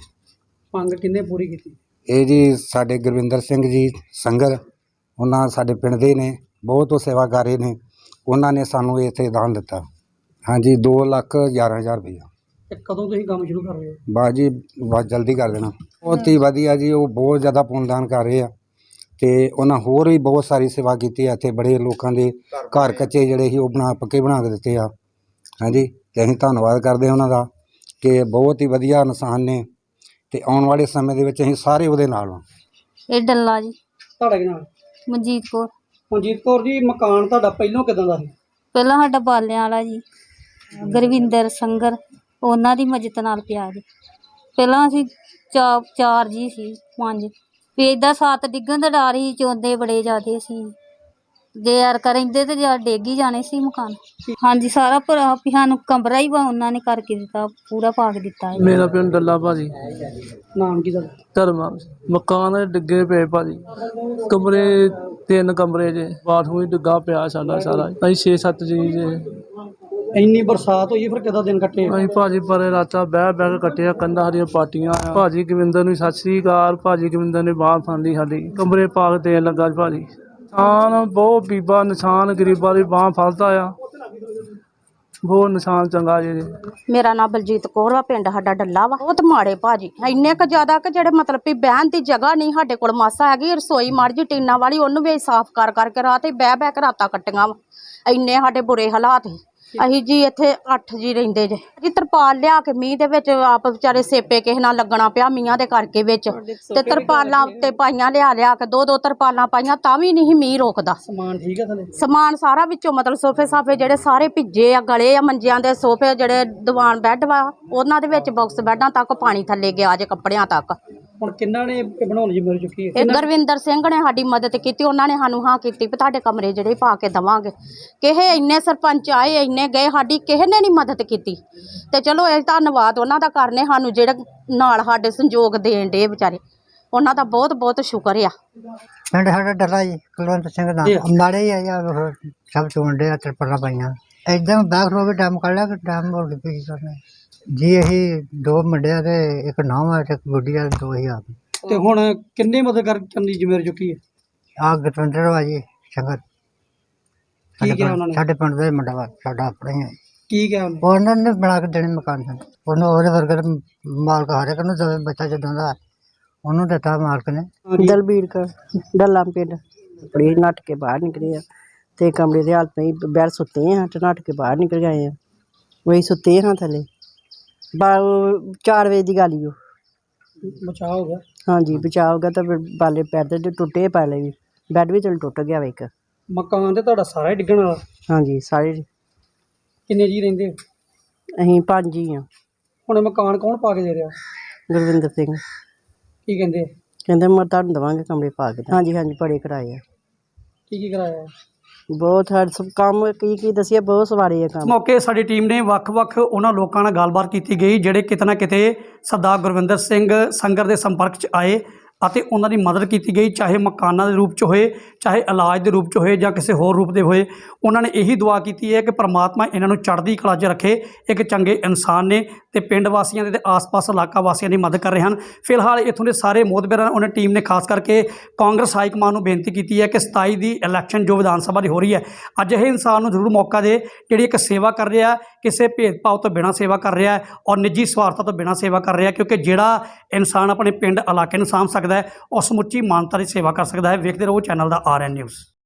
ਮੰਗ ਕਿੰਨੇ ਪੂਰੀ ਕੀਤੀ?
ਇਹ ਜੀ ਸਾਡੇ ਗੁਰਵਿੰਦਰ ਸਿੰਘ ਜੀ ਸੰਗਰ ਉਹਨਾਂ ਸਾਡੇ ਪਿੰਡ ਦੇ ਨੇ ਬਹੁਤ ਉਹ ਸੇਵਾ ਕਰ ਰਹੇ ਨੇ। ਉਹਨਾਂ ਨੇ ਸਾਨੂੰ ਇੱਥੇ ਦਾਨ ਦਿੱਤਾ। ਹਾਂਜੀ 2 ਲੱਖ 11000 ਰੁਪਈਆ।
ਤੇ ਕਦੋਂ ਤੁਸੀਂ ਕੰਮ ਸ਼ੁਰੂ ਕਰ ਰਹੇ ਹੋ?
ਬਸ ਜੀ ਬਸ ਜਲਦੀ ਕਰ ਦੇਣਾ। ਬਹੁਤ ਹੀ ਵਧੀਆ ਜੀ ਉਹ ਬਹੁਤ ਜ਼ਿਆਦਾ ਪੁੰਨਦਾਨ ਕਰ ਰਹੇ ਆ। ਤੇ ਉਹਨਾਂ ਹੋਰ ਵੀ ਬਹੁਤ ਸਾਰੀ ਸੇਵਾ ਕੀਤੀ ਆ। ਇੱਥੇ ਬੜੇ ਲੋਕਾਂ ਦੇ ਘਰ ਕੱਚੇ ਜਿਹੜੇ ਸੀ ਉਹ ਬਣਾ ਪੱਕੇ ਬਣਾ ਕੇ ਦਿੱਤੇ ਆ। ਹਾਂਜੀ ਤੇ ਅਸੀਂ ਧੰਨਵਾਦ ਕਰਦੇ ਹਾਂ ਉਹਨਾਂ ਦਾ ਕਿ ਬਹੁਤ ਹੀ ਵਧੀਆ ਇਨਸਾਨ ਨੇ। ਤੇ ਆਉਣ ਵਾਲੇ ਸਮੇਂ ਦੇ ਵਿੱਚ ਅਸੀਂ ਸਾਰੇ ਉਹਦੇ ਨਾਲ ਹਾਂ।
ਇਹ ਡੱਲਾ ਜੀ।
ਤੁਹਾਡਾ ਕੀ ਨਾਮ?
ਮਨਜੀਤ ਕੌਰ।
ਮਨਜੀਤ ਕੌਰ ਜੀ ਮਕਾਨ ਤੁਹਾਡਾ ਪਹਿਲੋਂ ਕਿਦਾਂ ਦਾ ਸੀ?
ਪਹਿਲਾਂ ਸਾਡਾ ਬਾਲਿਆਂ ਵਾਲਾ ਜੀ ਗੁਰਵਿੰਦਰ ਸੰਗਰ ਉਹਨਾਂ ਦੀ ਮਦਦ ਨਾਲ ਪਿਆ ਜੀ। ਪਹਿਲਾਂ ਅਸੀਂ ਚਾ ਚਾਰ ਜੀ ਸੀ ਪੰਜ। ਵੀ ਏਦਾਂ ਸੱਤ ਡਿੱਗਣ ਦਾ ਡਰ ਸੀ ਚੋਂਦੇ ਬੜੇ ਜ਼ਿਆਦੇ ਸੀ। ਜੇ ਯਾਰ ਕਰਿੰਦੇ ਤੇ ਜਾਂ ਡੇਗ ਹੀ ਜਾਣੇ ਸੀ ਮਕਾਨ। ਹਾਂਜੀ ਸਾਰਾ ਭਰਾ ਵੀ ਸਾਨੂੰ ਕਮਰਾ ਹੀ ਵਾ ਉਹਨਾਂ ਨੇ ਕਰਕੇ ਦਿੱਤਾ ਪੂਰਾ ਪਾ ਕੇ ਦਿੱਤਾ। ਹੈ
ਮੇਰਾ ਪਿੰਡ ਡੱਲਾ ਭਾਜੀ।
ਨਾਮ ਕੀ ਤੁਹਾਡਾ?
ਧਰਮਾ ਮਕਾਨ ਡਿੱਗੇ ਪਏ ਭਾਜੀ। ਕਮਰੇ ਤਿੰਨ ਕਮਰੇ ਜੇ ਬਾਥਰੂਮ ਹੀ ਡਿੱਗਾ ਪਿਆ ਸਾਡਾ ਸਾਰਾ। ਅਸੀਂ 6-7 ਜੀ ਜੇ।
ਇੰਨੀ ਬਰਸਾਤ ਹੋਈ ਹੈ, ਫਿਰ ਕਿਦਾਂ ਦਿਨ ਕੱਟੇ?
ਅਸੀਂ ਭਾਜੀ ਪਰੇ ਰਾਤਾਂ ਬਹਿ ਬਹਿ ਕੇ ਕੱਟਿਆ ਕੰਧਾਂ ਸਾਡੀਆਂ ਪਾਟੀਆਂ ਆ। ਭਾਜੀ ਗਵਿੰਦਰ ਨੂੰ ਸਤਿ ਸ੍ਰੀ ਅਕਾਲ। ਭਾਜੀ ਗਵਿੰਦਰ ਨੇ ਬਾਹ ਫਾਂਦੀ ਸਾਡੀ। ਕਮਰੇ ਪਾ ਕੇ ਦੇਣ ਲੱਗਾ ਜੀ ਭਾਜੀ। ਨਿਸ਼ਾਨ ਬਹੁਤ ਬੀਬਾ ਨਿਸ਼ਾਨ ਗਰੀਬਾਂ ਦੀ ਬਾਹ ਫਸਦਾ ਆ। ਬਹੁਤ ਨਿਸ਼ਾਨ ਚੰਗਾ ਜੀ।
ਮੇਰਾ ਨਾਮ ਬਲਜੀਤ ਕੌਰ ਵਾ ਪਿੰਡ ਸਾਡਾ ਡੱਲਾ ਵਾ। ਬਹੁਤ ਮਾੜੇ ਭਾਜੀ। ਇੰਨੇ ਕ ਜ਼ਿਆਦਾ ਕਿ ਜਿਹੜੇ ਮਤਲਬ ਵੀ ਬਹਿਣ ਦੀ ਜਗ੍ਹਾ ਨਹੀਂ ਸਾਡੇ ਕੋਲ, ਮਾਸਾ ਹੈਗੀ, ਰਸੋਈ ਮਾੜੀ ਜੀ ਟੀਨਾਂ ਵਾਲੀ, ਉਹਨੂੰ ਵੀ ਸਾਫ਼ ਕਰ ਕਰਕੇ ਰਾਤ ਹੀ ਬਹਿ ਬਹਿ ਕੇ ਰਾਤਾਂ ਕੱਟੀਆਂ ਵਾ। ਇੰਨੇ ਸਾਡੇ ਬੁਰੇ ਹਾਲਾਤ ਸੀ। ਅਸੀਂ ਜੀ ਇੱਥੇ 8 ਜੀ ਰਹਿੰਦੇ ਜੇ। ਜੀ ਤਰਪਾਲ ਲਿਆ ਕੇ ਮੀਂਹ ਦੇ ਵਿੱਚ ਆਪ ਵਿਚਾਰੇ ਸੇਪੇ ਕਿਸੇ ਨਾਲ ਲੱਗਣਾ ਪਿਆ ਮੀਂਹਾਂ ਦੇ ਕਰਕੇ ਵਿੱਚ। ਤੇ ਤਰਪਾਲਾਂ ਉੱਤੇ ਪਾਈਆਂ ਲਿਆ ਲਿਆ ਕੇ ਦੋ ਦੋ ਤਰਪਾਲਾਂ ਪਾਈਆਂ ਤਾਂ ਵੀ ਨਹੀਂ ਮੀਂਹ ਰੋਕਦਾ।
ਸਮਾਨ ਠੀਕ ਹੈ ਥਲੇ?
ਸਮਾਨ ਸਾਰਾ ਵਿੱਚੋਂ ਮਤਲਬ ਸੋਫੇ ਸਾਫੇ ਜਿਹੜੇ ਸਾਰੇ ਭਿੱਜੇ ਆ ਗਲੇ ਆ ਮੰਜਿਆਂ ਦੇ ਸੋਫੇ ਜਿਹੜੇ ਦੀਵਾਨ ਬੈੱਡ ਵਾ ਉਹਨਾਂ ਦੇ ਵਿੱਚ ਬਾਕਸ ਬੈੱਡਾਂ ਤੱਕ ਪਾਣੀ ਥੱਲੇ ਗਿਆ ਜੇ ਕੱਪੜਿਆਂ ਤੱਕ।
ਹੁਣ ਕਿੰਨਾ ਨੇ ਬਣਾਉਣ ਦੀ ਮਿਲ ਚੁੱਕੀ ਹੈ?
ਗੁਰਵਿੰਦਰ ਸਿੰਘ ਨੇ ਸਾਡੀ ਮਦਦ ਕੀਤੀ ਉਹਨਾਂ ਨੇ ਸਾਨੂੰ ਹਾਂ ਕੀਤੀ ਵੀ ਤੁਹਾਡੇ ਕਮਰੇ ਜਿਹੜੇ ਪਾ ਕੇ ਦਵਾਂਗੇ। ਕਿਹੇ ਇੰਨੇ ਸਰਪੰਚ ਆਏ ਇੰਨੇ ਗਏ ਸਾਡੀ ਕਿਸੇ ਨੇ ਨਹੀਂ ਮਦਦ ਕੀਤੀ। ਤੇ ਚਲੋ ਇਹ ਧੰਨਵਾਦ ਉਹਨਾਂ ਦਾ ਕਰਨੇ ਸਾਨੂੰ ਜਿਹੜੇ ਨਾਲ ਸਾਡੇ ਸੰਯੋਗ ਦੇਣ ਦੇ ਵਿਚਾਰੇ ਉਹਨਾਂ ਦਾ ਬਹੁਤ ਬਹੁਤ ਸ਼ੁਕਰ ਆ।
ਪਿੰਡ ਸਾਡਾ ਡੱਲਾ ਜੀ ਕੁਲਵੰਤ ਸਿੰਘ ਦਾ ਮਾੜੇ ਹੀ ਆ ਉਹ ਸਭ ਚੋਂਡੇ ਆ ਤਰਪਾਲਾਂ ਪਾਈਆਂ। ਏਦਾਂ ਬੈਕ ਰੋ ਕੇ ਟਾਈਮ ਕੱਢ ਲਿਆ ਕਿ ਟਾਈਮ ਹੋ ਗਿਆ ਕੀ ਕਰਨਾ। ਜੀ ਅਸੀਂ ਦੋ ਮੁੰਡਿਆਂ ਤੇ ਇੱਕ ਨੌਂ ਆ ਤੇ ਇੱਕ ਗੁੱਡੀ ਆ ਦੋ ਹੀ ਆ
ਤੇ ਹੁਣ ਕਿੰਨੇ ਮਦਦ ਕਰ ਕਰਨ ਦੀ ਜ਼ਿੰਮੇਵਾਰੀ ਚੁੱਕੀ ਹੈ?
ਆ ਗਤਵੰਦਰ ਵਾ ਜੀ ਸੰਗਤ।
ਕੀ
ਸਾਡੇ
ਕਿਹਾ
ਪਿੰਡ-
ਉਹਨਾਂ ਨੇ?
ਸਾਡੇ ਪਿੰਡ ਦਾ ਹੀ ਮੁੰਡਾ ਵਾ ਸਾਡਾ ਆਪਣਾ। ਹੀ ਹੈ
ਕੀ ਕਿਹਾ ਉਹਨੇ?
ਉਹਨਾਂ ਨੇ ਬਣਾ ਕੇ ਦੇਣੇ ਮਕਾਨ ਸਾਨੂੰ। ਉਹਨੂੰ ਉਹਦੇ ਵਰਗਾ ਤਾਂ ਮਾਲਕ ਹਰ ਇੱਕ ਨੂੰ ਦੇਵੇ ਬੱਚਾ ਜਦੋਂ ਦਾ
ਉਹਨੂੰ ਦਿੱਤਾ ਮਾਲਕ ਨੇ।
ਦਲਬੀਰ ਕੌਰ ਡੱਲਾ ਪਿੰਡ। ਬੜੀ ਨੱਠ ਕੇ ਬਾਹਰ ਨਿਕਲੇ ਆ। ਤੇ ਕਮਰੇ ਦੇ ਹਾਲਤ ਵਿੱਚ ਬੈਠ ਸੁੱਤੇ ਆ ਤੇ ਨੱਠ ਕੇ ਬਾਹਰ ਨਿਕਲ ਗਏ ਆ। ਵਹੀ ਸੁੱਤੇ ਹਾਂ ਥੱਲੇ। ਬਾ 4 ਵਜੇ ਦੀ ਗੱਲ ਈ ਓ
ਬਚਾਅ ਹੋ ਗਿਆ।
ਹਾਂਜੀ ਬਚਾਅ ਹੋ ਗਿਆ ਤਾਂ ਫਿਰ ਬਾਲੇ ਪੈਰ ਦੇ ਟੁੱਟੇ ਪਾਲੇ ਵੀ। ਬੈੱਡ ਵੀ ਚਲ ਟੁੱਟ ਗਿਆ ਵਾ ਇੱਕ।
ਮਕਾਨ ਤੇ ਤੁਹਾਡਾ ਸਾਰਾ ਹੀ ਡਿੱਗਣ ਵਾਲਾ?
ਹਾਂਜੀ ਸਾਰੇ
ਕਿੰਨੇ ਜੀ ਰਹਿੰਦੇ ਹੋ?
ਅਸੀਂ ਪੰਜ ਹੀ ਆ
ਹੁਣ ਇਹ ਮਕਾਨ ਕੌਣ ਪਾ ਕੇ ਦੇ ਰਿਹਾ?
ਗੁਰਵਿੰਦਰ ਸਿੰਘ।
ਕੀ ਕਹਿੰਦੇ?
ਕਹਿੰਦੇ ਮੈਂ ਤੁਹਾਨੂੰ ਦਵਾਂਗੇ ਕਮਰੇ ਪਾ ਕੇ। ਹਾਂਜੀ ਹਾਂਜੀ ਬੜੇ ਕਿਰਾਏ ਆ।
ਕੀ ਕੀ ਕਰਾਇਆ?
ਬਹੁਤ ਹਰ ਸਭ ਕੰਮ ਕੀ ਕੀ ਦੱਸਿਆ ਬਹੁਤ ਸਵਾਰੇ ਆ
ਇਸ
ਕੰਮ।
ਮੌਕੇ ਸਾਡੀ ਟੀਮ ਨੇ ਵੱਖ-ਵੱਖ ਉਹਨਾਂ ਲੋਕਾਂ ਨਾਲ ਗੱਲਬਾਤ ਕੀਤੀ ਗਈ ਜਿਹੜੇ ਕਿਤੇ ਨਾ ਕਿਤੇ ਸਰਦਾਰ ਗੁਰਵਿੰਦਰ ਸਿੰਘ ਸੰਗਰ ਦੇ ਸੰਪਰਕ 'ਚ ਆਏ। ਅਤੇ ਉਹਨਾਂ ਦੀ ਮਦਦ ਕੀਤੀ ਗਈ, ਚਾਹੇ ਮਕਾਨਾਂ ਦੇ ਰੂਪ 'ਚ ਹੋਏ, ਚਾਹੇ ਇਲਾਜ ਦੇ ਰੂਪ 'ਚ ਹੋਏ ਜਾਂ ਕਿਸੇ ਹੋਰ ਰੂਪ ਦੇ ਹੋਏ। ਉਹਨਾਂ ਨੇ ਇਹੀ ਦੁਆ ਕੀਤੀ ਹੈ ਕਿ ਪ੍ਰਮਾਤਮਾ ਇਹਨਾਂ ਨੂੰ ਚੜ੍ਹਦੀ ਕਲਾ 'ਚ ਰੱਖੇ। ਇੱਕ ਚੰਗੇ ਇਨਸਾਨ ਨੇ ਤੇ ਪਿੰਡ ਵਾਸੀਆਂ ਦੇ ਤੇ ਆਸ-ਪਾਸ ਇਲਾਕਾ ਵਾਸੀਆਂ ਦੀ ਮਦਦ ਕਰ ਰਹੇ ਹਨ। ਫਿਲਹਾਲ ਇੱਥੋਂ ਦੇ ਸਾਰੇ ਮੋਦਬਰਾਂ ਉਹਨਾਂ ਟੀਮ ਨੇ ਖਾਸ ਕਰਕੇ ਕਾਂਗਰਸ ਹਾਈ ਕਮਾਨ ਨੂੰ ਬੇਨਤੀ ਕੀਤੀ ਹੈ ਕਿ 27 ਦੀ ਇਲੈਕਸ਼ਨ ਜੋ ਵਿਧਾਨ ਸਭਾ ਦੀ ਹੋ ਰਹੀ ਹੈ, ਅੱਜ ਇਹ ਇਨਸਾਨ ਨੂੰ ਜ਼ਰੂਰ ਮੌਕਾ ਦੇ, ਜਿਹੜੀ ਇੱਕ ਸੇਵਾ ਕਰ ਰਿਹਾ, ਕਿਸੇ ਭੇਦਭਾਵ ਤੋਂ ਬਿਨਾਂ ਸੇਵਾ ਕਰ ਰਿਹਾ ਔਰ ਨਿੱਜੀ ਸਵਾਰਥਾਂ ਤੋਂ ਬਿਨਾਂ ਸੇਵਾ ਕਰ ਰਿਹਾ ਕਿਉਂਕਿ ਜਿਹੜਾ ਇਨਸਾਨ ਆਪਣੇ ਪਿੰਡ ਇਲਾਕੇ ਨੂੰ ਸਾਂਭ ਸਕਦਾ ਹੈ ਉਹ ਸਮੁੱਚੀ ਮਾਨਤਾ ਦੀ ਸੇਵਾ ਕਰ ਸਕਦਾ ਹੈ। ਵੇਖਦੇ ਰਹੋ ਚੈਨਲ ਦਾ ਆਰਐਨ ਨਿਊਜ਼।